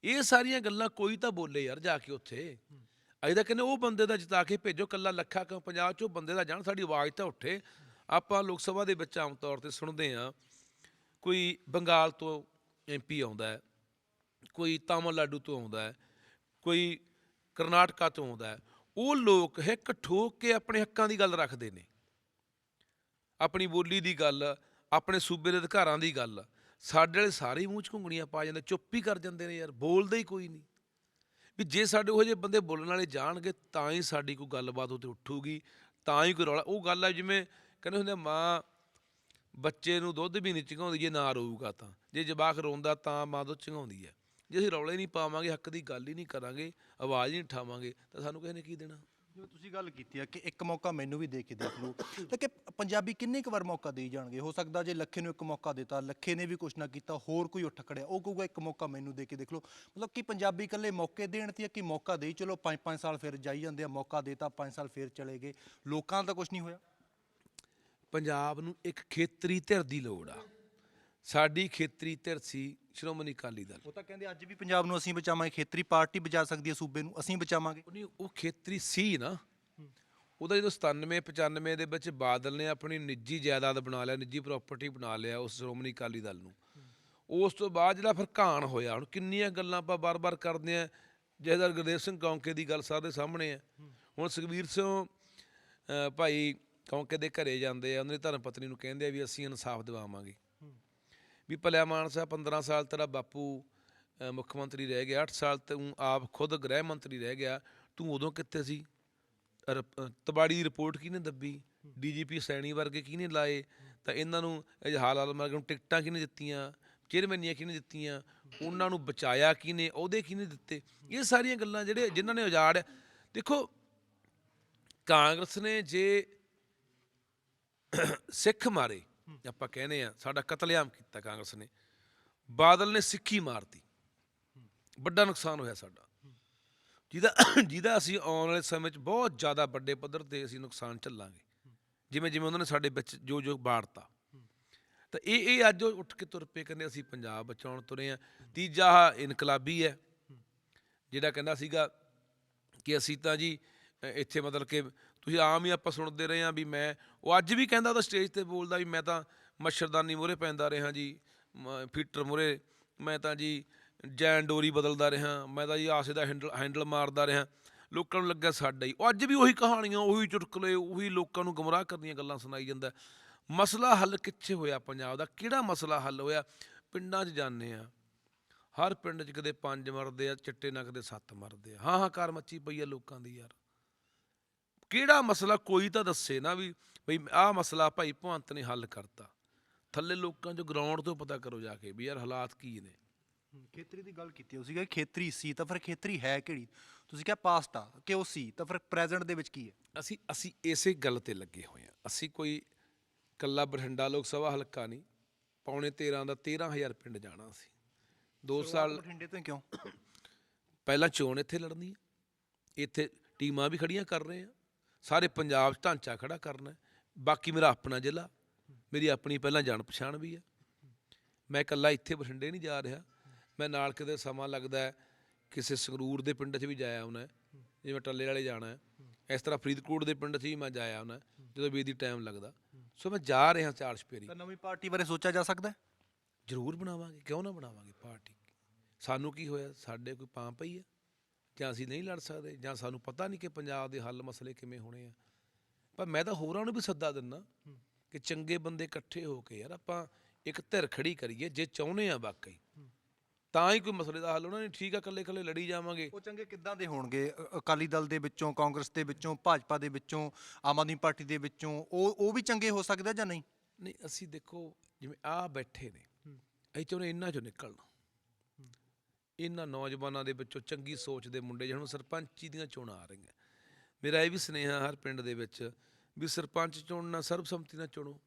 ਇਹ ਸਾਰੀਆਂ ਗੱਲਾਂ ਕੋਈ ਤਾਂ ਬੋਲੇ ਯਾਰ ਜਾ ਕੇ ਉੱਥੇ। ਅਜੇ ਤਾਂ ਕਹਿੰਦੇ ਉਹ ਬੰਦੇ ਦਾ ਜਿਤਾ ਕੇ ਭੇਜੋ ਕੱਲਾ ਲੱਖਾ ਕਿਉਂ ਪੰਜਾਬ ਚੋਂ ਬੰਦੇ ਦਾ ਜਾਣ, ਸਾਡੀ ਆਵਾਜ਼ ਤਾਂ ਉੱਠੇ। ਆਪਾਂ ਲੋਕ ਸਭਾ ਦੇ ਵਿੱਚ ਆਮ ਤੌਰ ਤੇ ਸੁਣਦੇ ਆ ਕੋਈ ਬੰਗਾਲ ਤੋਂ ਐਮਪੀ ਆਉਂਦਾ ਹੈ, ਕੋਈ ਤਾਮਿਲਨਾਡੂ ਤੋਂ ਆਉਂਦਾ ਹੈ, ਕੋਈ ਕਰਨਾਟਕਾ ਤੋਂ ਆਉਂਦਾ ਹੈ, ਉਹ ਲੋਕ ਹਿੱਕ ਠੋਕ ਕੇ ਆਪਣੇ ਹੱਕਾਂ ਦੀ ਗੱਲ ਰੱਖਦੇ ਨੇ। ਆਪਣੀ ਬੋਲੀ ਦੀ ਗੱਲ, ਆਪਣੇ ਸੂਬੇ ਦੇ ਅਧਿਕਾਰਾਂ ਦੀ ਗੱਲ ਸਾਡੇ ਵਾਲੇ ਸਾਰੇ ਹੀ ਮੂੰਹ 'ਚ ਘੁੰਗਣੀਆਂ ਪਾ ਜਾਂਦੇ ਚੁੱਪ ਹੀ ਕਰ ਜਾਂਦੇ ਨੇ ਯਾਰ ਬੋਲਦੇ ਹੀ ਕੋਈ ਨਹੀਂ। ਵੀ ਜੇ ਸਾਡੇ ਉਹ ਜਿਹੇ ਬੰਦੇ ਬੋਲਣ ਵਾਲੇ ਜਾਣਗੇ ਤਾਂ ਹੀ ਸਾਡੀ ਕੋਈ ਗੱਲਬਾਤ ਉੱਤੇ ਉੱਠੂਗੀ ਤਾਂ ਹੀ ਕੋਈ ਰੌਲਾ ਉਹ ਗੱਲ ਹੈ ਜਿਵੇਂ ਕਹਿੰਦੇ ਹੁੰਦੇ ਆ, ਮਾਂ ਬੱਚੇ ਨੂੰ ਦੁੱਧ ਵੀ ਨਹੀਂ ਚੰਗਾਉਂਦੀ ਜੇ ਨਾ ਰੋਊਗਾ ਤਾਂ। ਜੇ ਜਵਾਕ ਰੋਂਦਾ ਤਾਂ ਮਾਂ ਦੁੱਧ ਚੰਗਾਉਂਦੀ ਹੈ ਜੇ ਅਸੀਂ ਰੌਲੇ ਨਹੀਂ ਪਾਵਾਂਗੇ ਹੱਕ ਦੀ ਗੱਲ ਹੀ ਨਹੀਂ ਕਰਾਂਗੇ ਆਵਾਜ਼ ਹੀ ਨਹੀਂ ਉਠਾਵਾਂਗੇ ਤਾਂ ਸਾਨੂੰ ਕਿਸੇ ਨੇ ਕੀ ਦੇਣਾ? ਜਿਵੇਂ ਤੁਸੀਂ ਗੱਲ ਕੀਤੀ ਹੈ ਕਿ ਇੱਕ ਮੌਕਾ ਮੈਨੂੰ ਵੀ ਦੇ ਕੇ ਦੇਖ ਲਓ, ਤਾਂ ਕਿ ਪੰਜਾਬੀ ਕਿੰਨੇ ਕੁ ਵਾਰ ਮੌਕਾ ਦੇਈ ਜਾਣਗੇ? ਹੋ ਸਕਦਾ ਜੇ ਲੱਖੇ ਨੂੰ ਇੱਕ ਮੌਕਾ ਦਿੱਤਾ, ਲੱਖੇ ਨੇ ਵੀ ਕੁਛ ਨਾ ਕੀਤਾ, ਹੋਰ ਕੋਈ ਉੱਠ ਖੜਿਆ, ਉਹ ਕਹੂਗਾ ਇੱਕ ਮੌਕਾ ਮੈਨੂੰ ਦੇ ਕੇ ਦੇਖ ਲਓ। ਮਤਲਬ ਕਿ ਪੰਜਾਬੀ ਇਕੱਲੇ ਮੌਕੇ ਦੇਣ ਤੇ ਆ ਕਿ ਮੌਕਾ ਦੇਈ ਚਲੋ 5-5 ਸਾਲ ਫਿਰ ਜਾਈ ਜਾਂਦੇ ਆ, ਮੌਕਾ ਦੇਤਾ 5 ਸਾਲ ਫਿਰ ਚਲੇ ਗਏ। ਲੋਕਾਂ ਦਾ ਕੁਝ ਨਹੀਂ ਹੋਇਆ। ਪੰਜਾਬ ਨੂੰ ਇੱਕ ਖੇਤਰੀ ਧਿਰ ਦੀ ਲੋੜ ਆ। ਸਾਡੀ ਖੇਤਰੀ ਧਿਰ ਸੀ ਸ਼੍ਰੋਮਣੀ ਅਕਾਲੀ ਦਲ। ਉਹ ਤਾਂ ਕਹਿੰਦੇ ਅੱਜ ਵੀ ਪੰਜਾਬ ਨੂੰ ਅਸੀਂ ਬਚਾਵਾਂਗੇ ਖੇਤਰੀ ਪਾਰਟੀ ਬਚਾ ਸਕਦੀ ਹੈ ਸੂਬੇ ਨੂੰ ਅਸੀਂ ਬਚਾਵਾਂਗੇ। ਉਹ ਨਹੀਂ ਉਹ ਖੇਤਰੀ ਸੀ ਨਾ। ਉਹਦਾ ਜਦੋਂ 97 95 ਦੇ ਵਿੱਚ ਬਾਦਲ ਨੇ ਆਪਣੀ ਨਿੱਜੀ ਜਾਇਦਾਦ ਬਣਾ ਲਿਆ ਨਿੱਜੀ ਪ੍ਰਾਪਰਟੀ ਬਣਾ ਲਿਆ ਉਸ ਸ਼੍ਰੋਮਣੀ ਅਕਾਲੀ ਦਲ ਨੂੰ। ਉਸ ਤੋਂ ਬਾਅਦ ਜਿਹੜਾ ਫਿਰ ਘਾਣ ਹੋਇਆ ਹੁਣ ਕਿੰਨੀਆਂ ਗੱਲਾਂ ਆਪਾਂ ਬਾਰ-ਬਾਰ ਕਰਦੇ ਆ ਜਹਦਰ ਗੁਰਦੇਵ ਸਿੰਘ ਕੌਂਕੇ ਦੀ ਗੱਲ ਸਾਰੇ ਸਾਹਮਣੇ ਆ। ਹੁਣ ਸੁਖਵੀਰ ਸਿੰਘ ਭਾਈ ਕੌਂਕੇ ਦੇ ਘਰੇ ਜਾਂਦੇ ਆ ਉਹਨਾਂ ਦੀ ਧਰਮ ਪਤਨੀ ਨੂੰ ਕਹਿੰਦੇ ਆ ਵੀ ਅਸੀਂ ਇਨਸਾਫ ਦਿਵਾਵਾਂਗੇ। ਵੀ ਭਲਿਆ ਮਾਨਸਾ 15 ਸਾਲ ਤੇਰਾ ਬਾਪੂ ਮੁੱਖ ਮੰਤਰੀ ਰਹਿ ਗਿਆ 8 ਸਾਲ ਤੂੰ ਆਪ ਖੁਦ ਗ੍ਰਹਿ ਮੰਤਰੀ ਰਹਿ ਗਿਆ, ਤੂੰ ਉਦੋਂ ਕਿੱਥੇ ਸੀ? ਰਪ- ਤਬਾੜੀ ਰਿਪੋਰਟ ਕਿਹਨੇ ਦੱਬੀ? ਡੀਜੀਪੀ ਸੈਣੀ ਵਰਗੇ ਕਿਹਨੇ ਲਾਏ? ਤਾਂ ਇਹਨਾਂ ਨੂੰ ਇਹ ਹਾਲ ਹਾਲ ਵਰਗੇ ਨੂੰ ਟਿਕਟਾਂ ਕਿਹਨੇ ਦਿੱਤੀਆਂ? ਚੇਅਰਮੈਨੀਆਂ ਕਿਹਨੇ ਦਿੱਤੀਆਂ? ਉਹਨਾਂ ਨੂੰ ਬਚਾਇਆ ਕਿਹਨੇ? ਉਹਦੇ ਕਿਹਨੇ ਦਿੱਤੇ? ਇਹ ਸਾਰੀਆਂ ਗੱਲਾਂ ਜਿਹੜੇ ਜਿਨ੍ਹਾਂ ਨੇ ਉਜਾੜਿਆ ਦੇਖੋ, ਕਾਂਗਰਸ ਨੇ ਜੇ ਸਿੱਖ ਮਾਰੇ ਆਪਾਂ ਕਹਿੰਦੇ ਆ ਸਾਡਾ ਕਤਲੇਆਮ ਕੀਤਾ ਕਾਂਗਰਸ ਨੇ। ਬਾਦਲ ਨੇ ਸਿੱਖੀ ਮਾਰਤੀ। ਵੱਡਾ ਨੁਕਸਾਨ ਹੋਇਆ ਸਾਡਾ। ਜਿਹਦਾ ਜਿਹਦਾ ਅਸੀਂ ਆਉਣ ਵਾਲੇ ਸਮੇਂ 'ਚ ਬਹੁਤ ਜ਼ਿਆਦਾ ਵੱਡੇ ਪੱਧਰ ਤੇ ਅਸੀਂ ਨੁਕਸਾਨ ਝੱਲਾਂਗੇ। ਜਿਵੇਂ ਜਿਵੇਂ ਉਹਨਾਂ ਨੇ ਸਾਡੇ ਵਿੱਚ ਜੋ ਜੋ ਬਾੜਤਾ ਤਾਂ ਇਹ ਇਹ ਅੱਜ ਉੱਠ ਕੇ ਤੁਰ ਪਏ, ਕਹਿੰਦੇ ਅਸੀਂ ਪੰਜਾਬ ਬਚਾਉਣ ਤੁਰੇ ਆ ਤੀਜਾ ਇਨਕਲਾਬੀ ਹੈ, ਜਿਹੜਾ ਕਹਿੰਦਾ ਸੀਗਾ ਕਿ ਅਸੀਂ ਤਾਂ ਜੀ ਇੱਥੇ ਮਤਲਬ ਕਿ ਤੁਸੀਂ ਆਮ ਹੀ ਆਪਾਂ ਸੁਣਦੇ ਰਹੇ ਆ ਵੀ ਮੈਂ, ਉਹ ਅੱਜ ਵੀ ਕਹਿੰਦਾ ਤਾਂ ਸਟੇਜ ਤੇ ਬੋਲਦਾ ਵੀ ਮੈਂ ਤਾਂ ਮੱਛਰਦਾਨੀ ਮੂਹਰੇ ਪੈਂਦਾ ਰਿਹਾ ਜੀ, ਮ- ਫੀਟਰ ਮੂਹਰੇ, ਮੈਂ ਤਾਂ ਜੀ ਜੈਨ ਡੋਰੀ ਬਦਲਦਾ ਰਿਹਾ, ਮੈਂ ਤਾਂ ਜੀ ਆਸੇ ਦਾ ਹੈਂਡਲ ਹੈਂਡਲ ਮਾਰਦਾ ਰਿਹਾ, ਲੋਕਾਂ ਨੂੰ ਲੱਗਾ ਸਾਡਾ ਹੀ। ਉਹ ਅੱਜ ਵੀ ਉਹੀ ਕਹਾਣੀਆਂ, ਉਹੀ ਚੁਟਕਲੇ ਉਹੀ ਲੋਕਾਂ ਨੂੰ ਗੁੰਮਰਾਹ ਕਰਦੀਆਂ ਗੱਲਾਂ ਸੁਣਾਈ ਜਾਂਦਾ। ਮਸਲਾ ਹੱਲ ਕਿੱਥੇ ਹੋਇਆ ਪੰਜਾਬ ਦਾ? ਕਿਹੜਾ ਮਸਲਾ ਹੱਲ ਹੋਇਆ? ਪਿੰਡਾਂ 'ਚ ਜਾਂਦੇ ਆ ਹਰ ਪਿੰਡ 'ਚ ਕਦੇ ਪੰਜ ਮਰਦੇ ਆ, ਚਿੱਟੇ ਨਾਲ ਕਦੇ ਸੱਤ ਮਰਦੇ ਆ। ਹਾਂ ਹਾਂ ਕਾਰ ਮੱਚੀ ਪਈ ਆ ਲੋਕਾਂ ਦੀ ਯਾਰ। ਕਿਹੜਾ ਮਸਲਾ ਕੋਈ ਤਾਂ ਦੱਸੇ ਨਾ ਵੀ ਬਈ ਆਹ ਮਸਲਾ ਭਾਈ ਭਵੰਤ ਨੇ ਹੱਲ ਕਰਤਾ। ਥੱਲੇ ਲੋਕਾਂ 'ਚ ਗਰਾਊਂਡ ਤੋਂ ਪਤਾ ਕਰੋ ਜਾ ਕੇ ਵੀ ਯਾਰ ਹਾਲਾਤ ਕੀ ਨੇ। ਖੇਤਰੀ ਦੀ ਗੱਲ ਕੀਤੀ ਤੁਸੀਂ ਕਿਹਾ ਖੇਤਰੀ ਸੀ ਤਾਂ ਫਿਰ ਖੇਤਰੀ ਹੈ ਕਿਹੜੀ? ਤੁਸੀਂ ਕਿਹਾ ਪਾਸਟ ਆ ਕਿ ਉਹ ਸੀ ਤਾਂ ਫਿਰ ਪ੍ਰੈਜ਼ੈਂਟ ਦੇ ਵਿੱਚ ਕੀ ਹੈ? ਅਸੀਂ ਅਸੀਂ ਇਸੇ ਗੱਲ ਤੇ ਲੱਗੇ ਹੋਏ ਆ ਅਸੀਂ ਕੋਈ ਕੱਲਾ ਬਠਿੰਡਾ ਲੋਕ ਸਭਾ ਹਲਕਾ ਨਹੀਂ ਪੌਣੇ 13 ਦਾ 13000 ਪਿੰਡ ਜਾਣਾ ਸੀ। 2 ਸਾਲ ਬਠਿੰਡੇ ਤੋਂ ਕਿਉਂ? ਪਹਿਲਾਂ ਚੋਣ ਇੱਥੇ ਲੜਨੀ ਹੈ। ਇੱਥੇ ਟੀਮਾਂ ਵੀ ਖੜੀਆਂ ਕਰ ਰਹੇ ਆ ਸਾਰੇ ਪੰਜਾਬ 'ਚ ਢਾਂਚਾ ਖੜਾ ਕਰਨਾ। ਹੈ। ਬਾਕੀ ਮੇਰਾ ਆਪਣਾ ਜ਼ਿਲ੍ਹਾ ਮੇਰੀ ਆਪਣੀ ਪਹਿਲਾਂ ਜਾਣ ਪਛਾਣ ਵੀ ਹੈ। ਮੈਂ ਇਕੱਲਾ ਇੱਥੇ ਬਠਿੰਡੇ ਨਹੀਂ ਜਾ ਰਿਹਾ। ਮੈਂ ਨਾਲ ਕਿਤੇ ਸਮਾਂ ਲੱਗਦਾ ਹੈ ਕਿਸੇ ਸੰਗਰੂਰ ਦੇ ਪਿੰਡ 'ਚ ਵੀ ਜਾਇਆ ਆਉਣਾ ਹੈ, ਜਿਵੇਂ ਟੱਲੇ ਵਾਲੇ ਜਾਣਾ ਹੈ। ਇਸ ਤਰ੍ਹਾਂ ਫਰੀਦਕੋਟ ਦੇ ਪਿੰਡ 'ਚ ਵੀ ਮੈਂ ਜਾਇਆ ਆਉਣਾ ਹੈ, ਜਦੋਂ ਵੀ ਦੀ ਟਾਈਮ ਲੱਗਦਾ। ਸੋ ਮੈਂ ਜਾ ਰਿਹਾ ਚਾਰ ਛਪੇਰੀ ਤਾਂ ਨਵੀਂ ਪਾਰਟੀ ਬਾਰੇ ਸੋਚਿਆ ਜਾ ਸਕਦਾ ਹੈ? ਜ਼ਰੂਰ ਬਣਾਵਾਂਗੇ ਕਿਉਂ ਨਾ ਬਣਾਵਾਂਗੇ ਪਾਰਟੀ? ਸਾਨੂੰ ਕੀ ਹੋਇਆ? ਸਾਡੇ ਕੋਈ ਪਾਂ ਪਈ ਆ ਜਾਂ ਅਸੀਂ ਨਹੀਂ ਲੜ ਸਕਦੇ ਜਾਂ ਸਾਨੂੰ ਪਤਾ ਨਹੀਂ ਕਿ ਪੰਜਾਬ ਦੇ ਹੱਲ ਮਸਲੇ ਕਿਵੇਂ ਹੋਣੇ ਆ। ਪਰ ਮੈਂ ਤਾਂ ਹੋਰਾਂ ਨੂੰ ਵੀ ਸੱਦਾ ਦਿੰਦਾ ਕਿ ਚੰਗੇ ਬੰਦੇ ਇਕੱਠੇ ਹੋ ਕੇ ਯਾਰ ਆਪਾਂ ਇੱਕ ਧਿਰ ਖੜੀ ਕਰੀਏ ਜੇ ਚਾਹੁੰਦੇ ਆ ਵਾਕਈ। ਤਾਂ ਹੀ ਕੋਈ ਮਸਲੇ ਦਾ ਹੱਲ ਹੋਣਾ ਨਹੀਂ ਠੀਕ ਆ ਇਕੱਲੇ ਇਕੱਲੇ ਲੜੀ ਜਾਵਾਂਗੇ। ਉਹ ਚੰਗੇ ਕਿੱਦਾਂ ਦੇ ਹੋਣਗੇ? ਅਕਾਲੀ ਦਲ ਦੇ ਵਿੱਚੋਂ ਕਾਂਗਰਸ ਦੇ ਵਿੱਚੋਂ ਭਾਜਪਾ ਦੇ ਵਿੱਚੋਂ ਆਮ ਆਦਮੀ ਪਾਰਟੀ ਦੇ ਵਿੱਚੋਂ ਉਹ ਉਹ ਵੀ ਚੰਗੇ ਹੋ ਸਕਦਾ ਜਾਂ ਨਹੀਂ? ਨਹੀਂ ਅਸੀਂ ਦੇਖੋ ਜਿਵੇਂ ਆ ਬੈਠੇ ਨੇ ਅਸੀਂ ਚਾਹੁੰਦੇ ਇਹਨਾਂ ਚੋਂ ਨਿਕਲਣਾ। ਇਹਨਾਂ ਨੌਜਵਾਨਾਂ ਦੇ ਵਿੱਚੋਂ ਚੰਗੀ ਸੋਚ ਦੇ ਮੁੰਡੇ ਜਿਹਨਾਂ ਨੂੰ ਸਰਪੰਚੀ ਦੀਆਂ ਚੋਣਾਂ ਆ ਰਹੀਆਂ। ਮੇਰਾ ਇਹ ਵੀ ਸੁਨੇਹਾ ਹਰ ਪਿੰਡ ਦੇ ਵਿੱਚ ਵੀ ਸਰਪੰਚ ਚੁਣਨਾ, ਸਰਬਸੰਮਤੀ ਨਾਲ ਚੁਣੋ।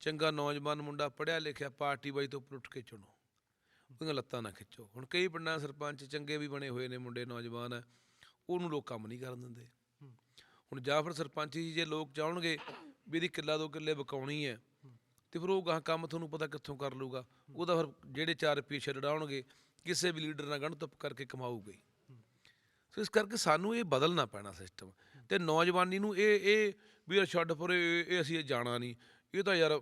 ਚੰਗਾ ਨੌਜਵਾਨ ਮੁੰਡਾ ਪੜ੍ਹਿਆ ਲਿਖਿਆ, ਪਾਰਟੀ ਬਾਈ ਤੋਂ ਉੱਪਰ ਉੱਠ ਕੇ ਚੁਣੋ। ਉਹਦੀਆਂ ਲੱਤਾਂ ਨਾ ਖਿੱਚੋ। ਹੁਣ ਕਈ ਪਿੰਡਾਂ ਸਰਪੰਚ ਚੰਗੇ ਵੀ ਬਣੇ ਹੋਏ ਨੇ ਮੁੰਡੇ, ਨੌਜਵਾਨ। ਆ ਉਹਨੂੰ ਲੋਕ ਕੰਮ ਨਹੀਂ ਕਰਨ ਦਿੰਦੇ। ਹੁਣ ਜਾਂ ਫਿਰ ਸਰਪੰਚੀ 'ਚ ਜੇ ਲੋਕ ਚਾਹਣਗੇ ਵੀ ਇਹਦੀ ਕਿੱਲਾ ਦੋ ਕਿੱਲੇ ਬਕਾਉਣੀ ਹੈ, ਤੇ ਫਿਰ ਉਹ ਗਾਹ ਕੰਮ ਤੁਹਾਨੂੰ ਪਤਾ ਕਿੱਥੋਂ ਕਰ ਲੂਗਾ। ਉਹਦਾ ਫਿਰ ਜਿਹੜੇ ਚਾਰ ਰੁਪਏ ਛੜਾਉਣਗੇ ਕਿਸੇ ਵੀ ਲੀਡਰ ਨਾਲ ਗਣ ਤੁੱਪ ਕਰਕੇ ਕਮਾਊਗੀ ਸੋ ਇਸ ਕਰਕੇ ਸਾਨੂੰ ਇਹ ਬਦਲਣਾ ਪੈਣਾ ਸਿਸਟਮ ਤੇ ਨੌਜਵਾਨੀ ਨੂੰ ਇਹ ਇਹ ਵੀ ਯਾਰ ਛੱਡ ਪਰੇ, ਇਹ ਅਸੀਂ ਜਾਣਾ ਨਹੀਂ। ਇਹ ਤਾਂ ਯਾਰ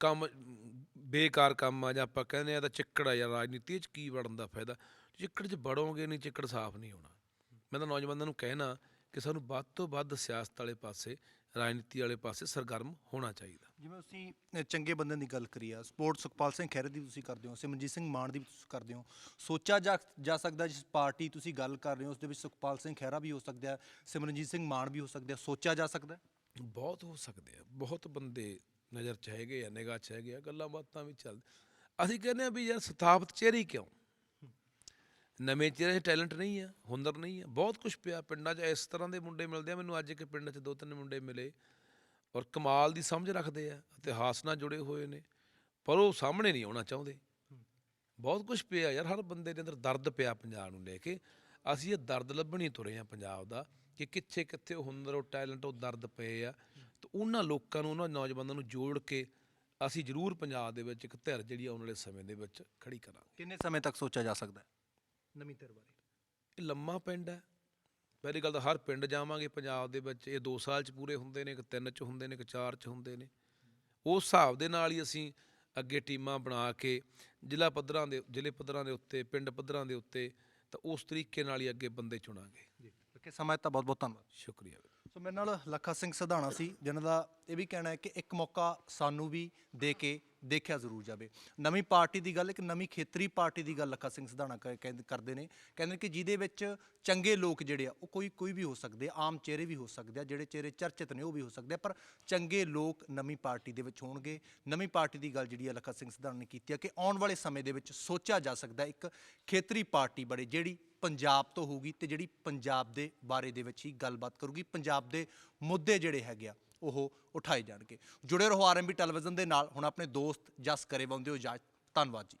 ਕੰਮ, ਬੇਕਾਰ ਕੰਮ ਆ ਜਾਂ ਆਪਾਂ ਕਹਿੰਦੇ ਆ ਤਾਂ ਚਿੱਕੜ ਆ ਯਾਰ ਰਾਜਨੀਤੀ 'ਚ ਕੀ ਵੜਨ ਦਾ ਫਾਇਦਾ? ਚਿੱਕੜ 'ਚ ਵੜੋਗੇ ਨਹੀਂ, ਚਿੱਕੜ ਸਾਫ਼ ਨਹੀਂ ਹੋਣਾ। ਮੈਂ ਤਾਂ ਨੌਜਵਾਨਾਂ ਨੂੰ ਕਹਿਣਾ ਕਿ ਸਾਨੂੰ ਵੱਧ ਤੋਂ ਵੱਧ ਸਿਆਸਤ ਵਾਲੇ ਪਾਸੇ ਰਾਜਨੀਤੀ ਵਾਲੇ ਪਾਸੇ ਸਰਗਰਮ ਹੋਣਾ ਚਾਹੀਦਾ। ਜਿਵੇਂ ਤੁਸੀਂ ਚੰਗੇ ਬੰਦਿਆਂ ਦੀ ਗੱਲ ਕਰੀ ਆ ਸਪੋਰਟ ਸੁਖਪਾਲ ਸਿੰਘ ਖਹਿਰੇ ਦੀ ਤੁਸੀਂ ਕਰਦੇ ਹੋ ਸਿਮਰਨਜੀਤ ਸਿੰਘ ਮਾਨ ਦੀ ਤੁਸੀਂ ਕਰਦੇ ਹੋ। ਸੋਚਿਆ ਜਾ ਜਾ ਸਕਦਾ ਜਿਸ ਪਾਰਟੀ ਤੁਸੀਂ ਗੱਲ ਕਰ ਰਹੇ ਹੋ ਉਸ ਦੇ ਵਿੱਚ ਸੁਖਪਾਲ ਸਿੰਘ ਖਹਿਰਾ ਵੀ ਹੋ ਸਕਦਾ ਹੈ ਸਿਮਰਨਜੀਤ ਸਿੰਘ ਮਾਨ ਵੀ ਹੋ ਸਕਦਾ ਹੈ ਸੋਚਿਆ ਜਾ ਸਕਦਾ ਬਹੁਤ ਹੋ ਸਕਦੇ ਆ ਬਹੁਤ ਬੰਦੇ ਨਜ਼ਰ ਚ ਹੈਗੇ ਆ ਨਿਗਾਹ ਚ ਹੈਗੇ ਆ ਗੱਲਾਂ ਬਾਤਾਂ ਵੀ ਚੱਲ ਅਸੀਂ ਕਹਿੰਦੇ ਆ ਵੀ ਯਾਰ ਸਥਾਪਿਤ ਚਿਹਰੇ ਕਿਉਂ? ਨਵੇਂ ਚਿਹਰੇ 'ਚ ਟੈਲੈਂਟ ਨਹੀਂ ਆ, ਹੁਨਰ ਨਹੀਂ ਆ, ਬਹੁਤ ਕੁਝ ਪਿਆ ਪਿੰਡਾਂ 'ਚ, ਇਸ ਤਰ੍ਹਾਂ ਦੇ ਮੁੰਡੇ ਮਿਲਦੇ ਆ, ਮੈਨੂੰ ਅੱਜ ਇੱਕ ਪਿੰਡ 'ਚ ਦੋ ਤਿੰਨ ਮੁੰਡੇ ਮਿਲੇ ਔਰ ਕਮਾਲ ਦੀ ਸਮਝ ਰੱਖਦੇ ਆ, ਇਤਿਹਾਸ ਨਾਲ ਜੁੜੇ ਹੋਏ ਨੇ, ਪਰ ਉਹ ਸਾਹਮਣੇ ਨਹੀਂ ਆਉਣਾ ਚਾਹੁੰਦੇ। ਬਹੁਤ ਕੁਝ ਪਿਆ ਯਾਰ, ਹਰ ਬੰਦੇ ਦੇ ਅੰਦਰ ਦਰਦ ਪਿਆ ਪੰਜਾਬ ਨੂੰ ਲੈ ਕੇ, ਅਸੀਂ ਇਹ ਦਰਦ ਲੱਭਣੀ ਤੁਰੇ ਆ ਪੰਜਾਬ ਦਾ ਕਿ ਕਿੱਥੇ ਕਿੱਥੇ ਉਹ ਹੁਨਰ, ਉਹ ਟੈਲੈਂਟ, ਉਹ ਦਰਦ ਪਏ ਆ, ਤੇ ਉਹਨਾਂ ਲੋਕਾਂ ਨੂੰ, ਉਹਨਾਂ ਨੌਜਵਾਨਾਂ ਨੂੰ ਜੋੜ ਕੇ ਅਸੀਂ ਜ਼ਰੂਰ ਪੰਜਾਬ ਦੇ ਵਿੱਚ ਇੱਕ ਧਿਰ ਜਿਹੜੀ ਆਉਣ ਵਾਲੇ ਸਮੇਂ ਦੇ ਵਿੱਚ ਖੜੀ ਕਰਾਂਗੇ। ਕਿੰਨੇ ਸਮੇਂ ਤੱਕ ਸੋਚਿਆ ਜਾ ਸਕਦਾ ਹੈ? ਨਵੀਂ ਧਿਰ ਬਾਰੇ। ਇਹ ਲੰਮਾ ਪਿੰਡ ਹੈ। ਪਹਿਲੀ ਗੱਲ ਤਾਂ ਹਰ ਪਿੰਡ ਜਾਵਾਂਗੇ ਪੰਜਾਬ ਦੇ ਵਿੱਚ। ਇਹ 2 ਸਾਲ ਚ ਪੂਰੇ ਹੁੰਦੇ ਨੇ ਕਿ 3 ਚ ਹੁੰਦੇ ਨੇ ਕਿ 4 ਚ ਹੁੰਦੇ ਨੇ। ਉਸ ਹਿਸਾਬ ਦੇ ਨਾਲ ਹੀ ਅਸੀਂ ਅੱਗੇ ਟੀਮਾਂ ਬਣਾ ਕੇ ਜ਼ਿਲ੍ਹਾ ਪੱਧਰਾਂ ਦੇ ਜ਼ਿਲ੍ਹੇ ਪੱਧਰਾਂ ਦੇ ਉੱਤੇ ਪਿੰਡ ਪੱਧਰਾਂ ਦੇ ਉੱਤੇ ਤਾਂ ਉਸ ਤਰੀਕੇ ਨਾਲ ਹੀ ਅੱਗੇ ਬੰਦੇ ਚੁਣਾਂਗੇ। ਜੀ। ਕਿ ਸਮਾਂ ਤਾਂ ਬਹੁਤ ਬਹੁਤ ਧੰਨਵਾਦ। ਸ਼ੁਕਰੀਆ। ਸੋ ਮੇਰੇ ਨਾਲ ਲੱਖਾ ਸਿੰਘ ਸਧਾਣਾ ਸੀ ਜਿਨ੍ਹਾਂ ਦਾ ਇਹ ਵੀ ਕਹਿਣਾ ਹੈ ਕਿ ਇੱਕ ਮੌਕਾ ਸਾਨੂੰ ਵੀ ਦੇ ਕੇ ਦੇਖਿਆ ਜ਼ਰੂਰ ਜਾਵੇ। ਨਵੀਂ ਪਾਰਟੀ ਦੀ ਗੱਲ, ਇੱਕ ਨਵੀਂ ਖੇਤਰੀ ਪਾਰਟੀ ਦੀ ਗੱਲ ਲੱਖਾ ਸਿੰਘ ਸਿਧਾਣਾ ਕ- ਕਹਿੰਦੇ, ਕਰਦੇ ਨੇ। ਕਹਿੰਦੇ ਕਿ ਜਿਹਦੇ ਵਿੱਚ ਚੰਗੇ ਲੋਕ ਜਿਹੜੇ ਆ, ਉਹ ਕੋਈ ਕੋਈ ਵੀ ਹੋ ਸਕਦੇ ਆਮ ਚਿਹਰੇ ਵੀ ਹੋ ਸਕਦੇ ਆ, ਜਿਹੜੇ ਚਿਹਰੇ ਚਰਚਿਤ ਨੇ ਉਹ ਵੀ ਹੋ ਸਕਦੇ ਆ, ਪਰ ਚੰਗੇ ਲੋਕ ਨਵੀਂ ਪਾਰਟੀ ਦੇ ਵਿੱਚ ਹੋਣਗੇ। ਨਵੀਂ ਪਾਰਟੀ ਦੀ ਗੱਲ ਜਿਹੜੀ ਆ ਲੱਖਾ ਸਿੰਘ ਸਧਾਣਾ ਨੇ ਕੀਤੀ ਆ ਕਿ ਆਉਣ ਵਾਲੇ ਸਮੇਂ ਦੇ ਵਿੱਚ ਸੋਚਿਆ ਜਾ ਸਕਦਾ ਇੱਕ ਖੇਤਰੀ ਪਾਰਟੀ ਬੜੇ ਜਿਹੜੀ ਪੰਜਾਬ ਤੋਂ ਹੋਊਗੀ ਤੇ ਜਿਹੜੀ ਪੰਜਾਬ ਦੇ ਬਾਰੇ ਦੇ ਵਿੱਚ ਹੀ ਗੱਲਬਾਤ ਕਰੂਗੀ। ਪੰਜਾਬ ਦੇ ਮੁੱਦੇ ਜਿਹੜੇ ਹੈਗੇ ਆ ਉਹ ਉਠਾਏ ਜਾਣਗੇ। ਜੁੜੇ ਰਹੋ ਆਰਐਮਬੀ ਟੈਲੀਵਿਜ਼ਨ ਦੇ ਨਾਲ। ਹੁਣ ਆਪਣੇ ਦੋਸਤ ਜਸ ਕਰੇ ਬੰਦੇ ਹੋ। ਇਜਾਜ਼ਤ ਧੰਨਵਾਦ ਜੀ।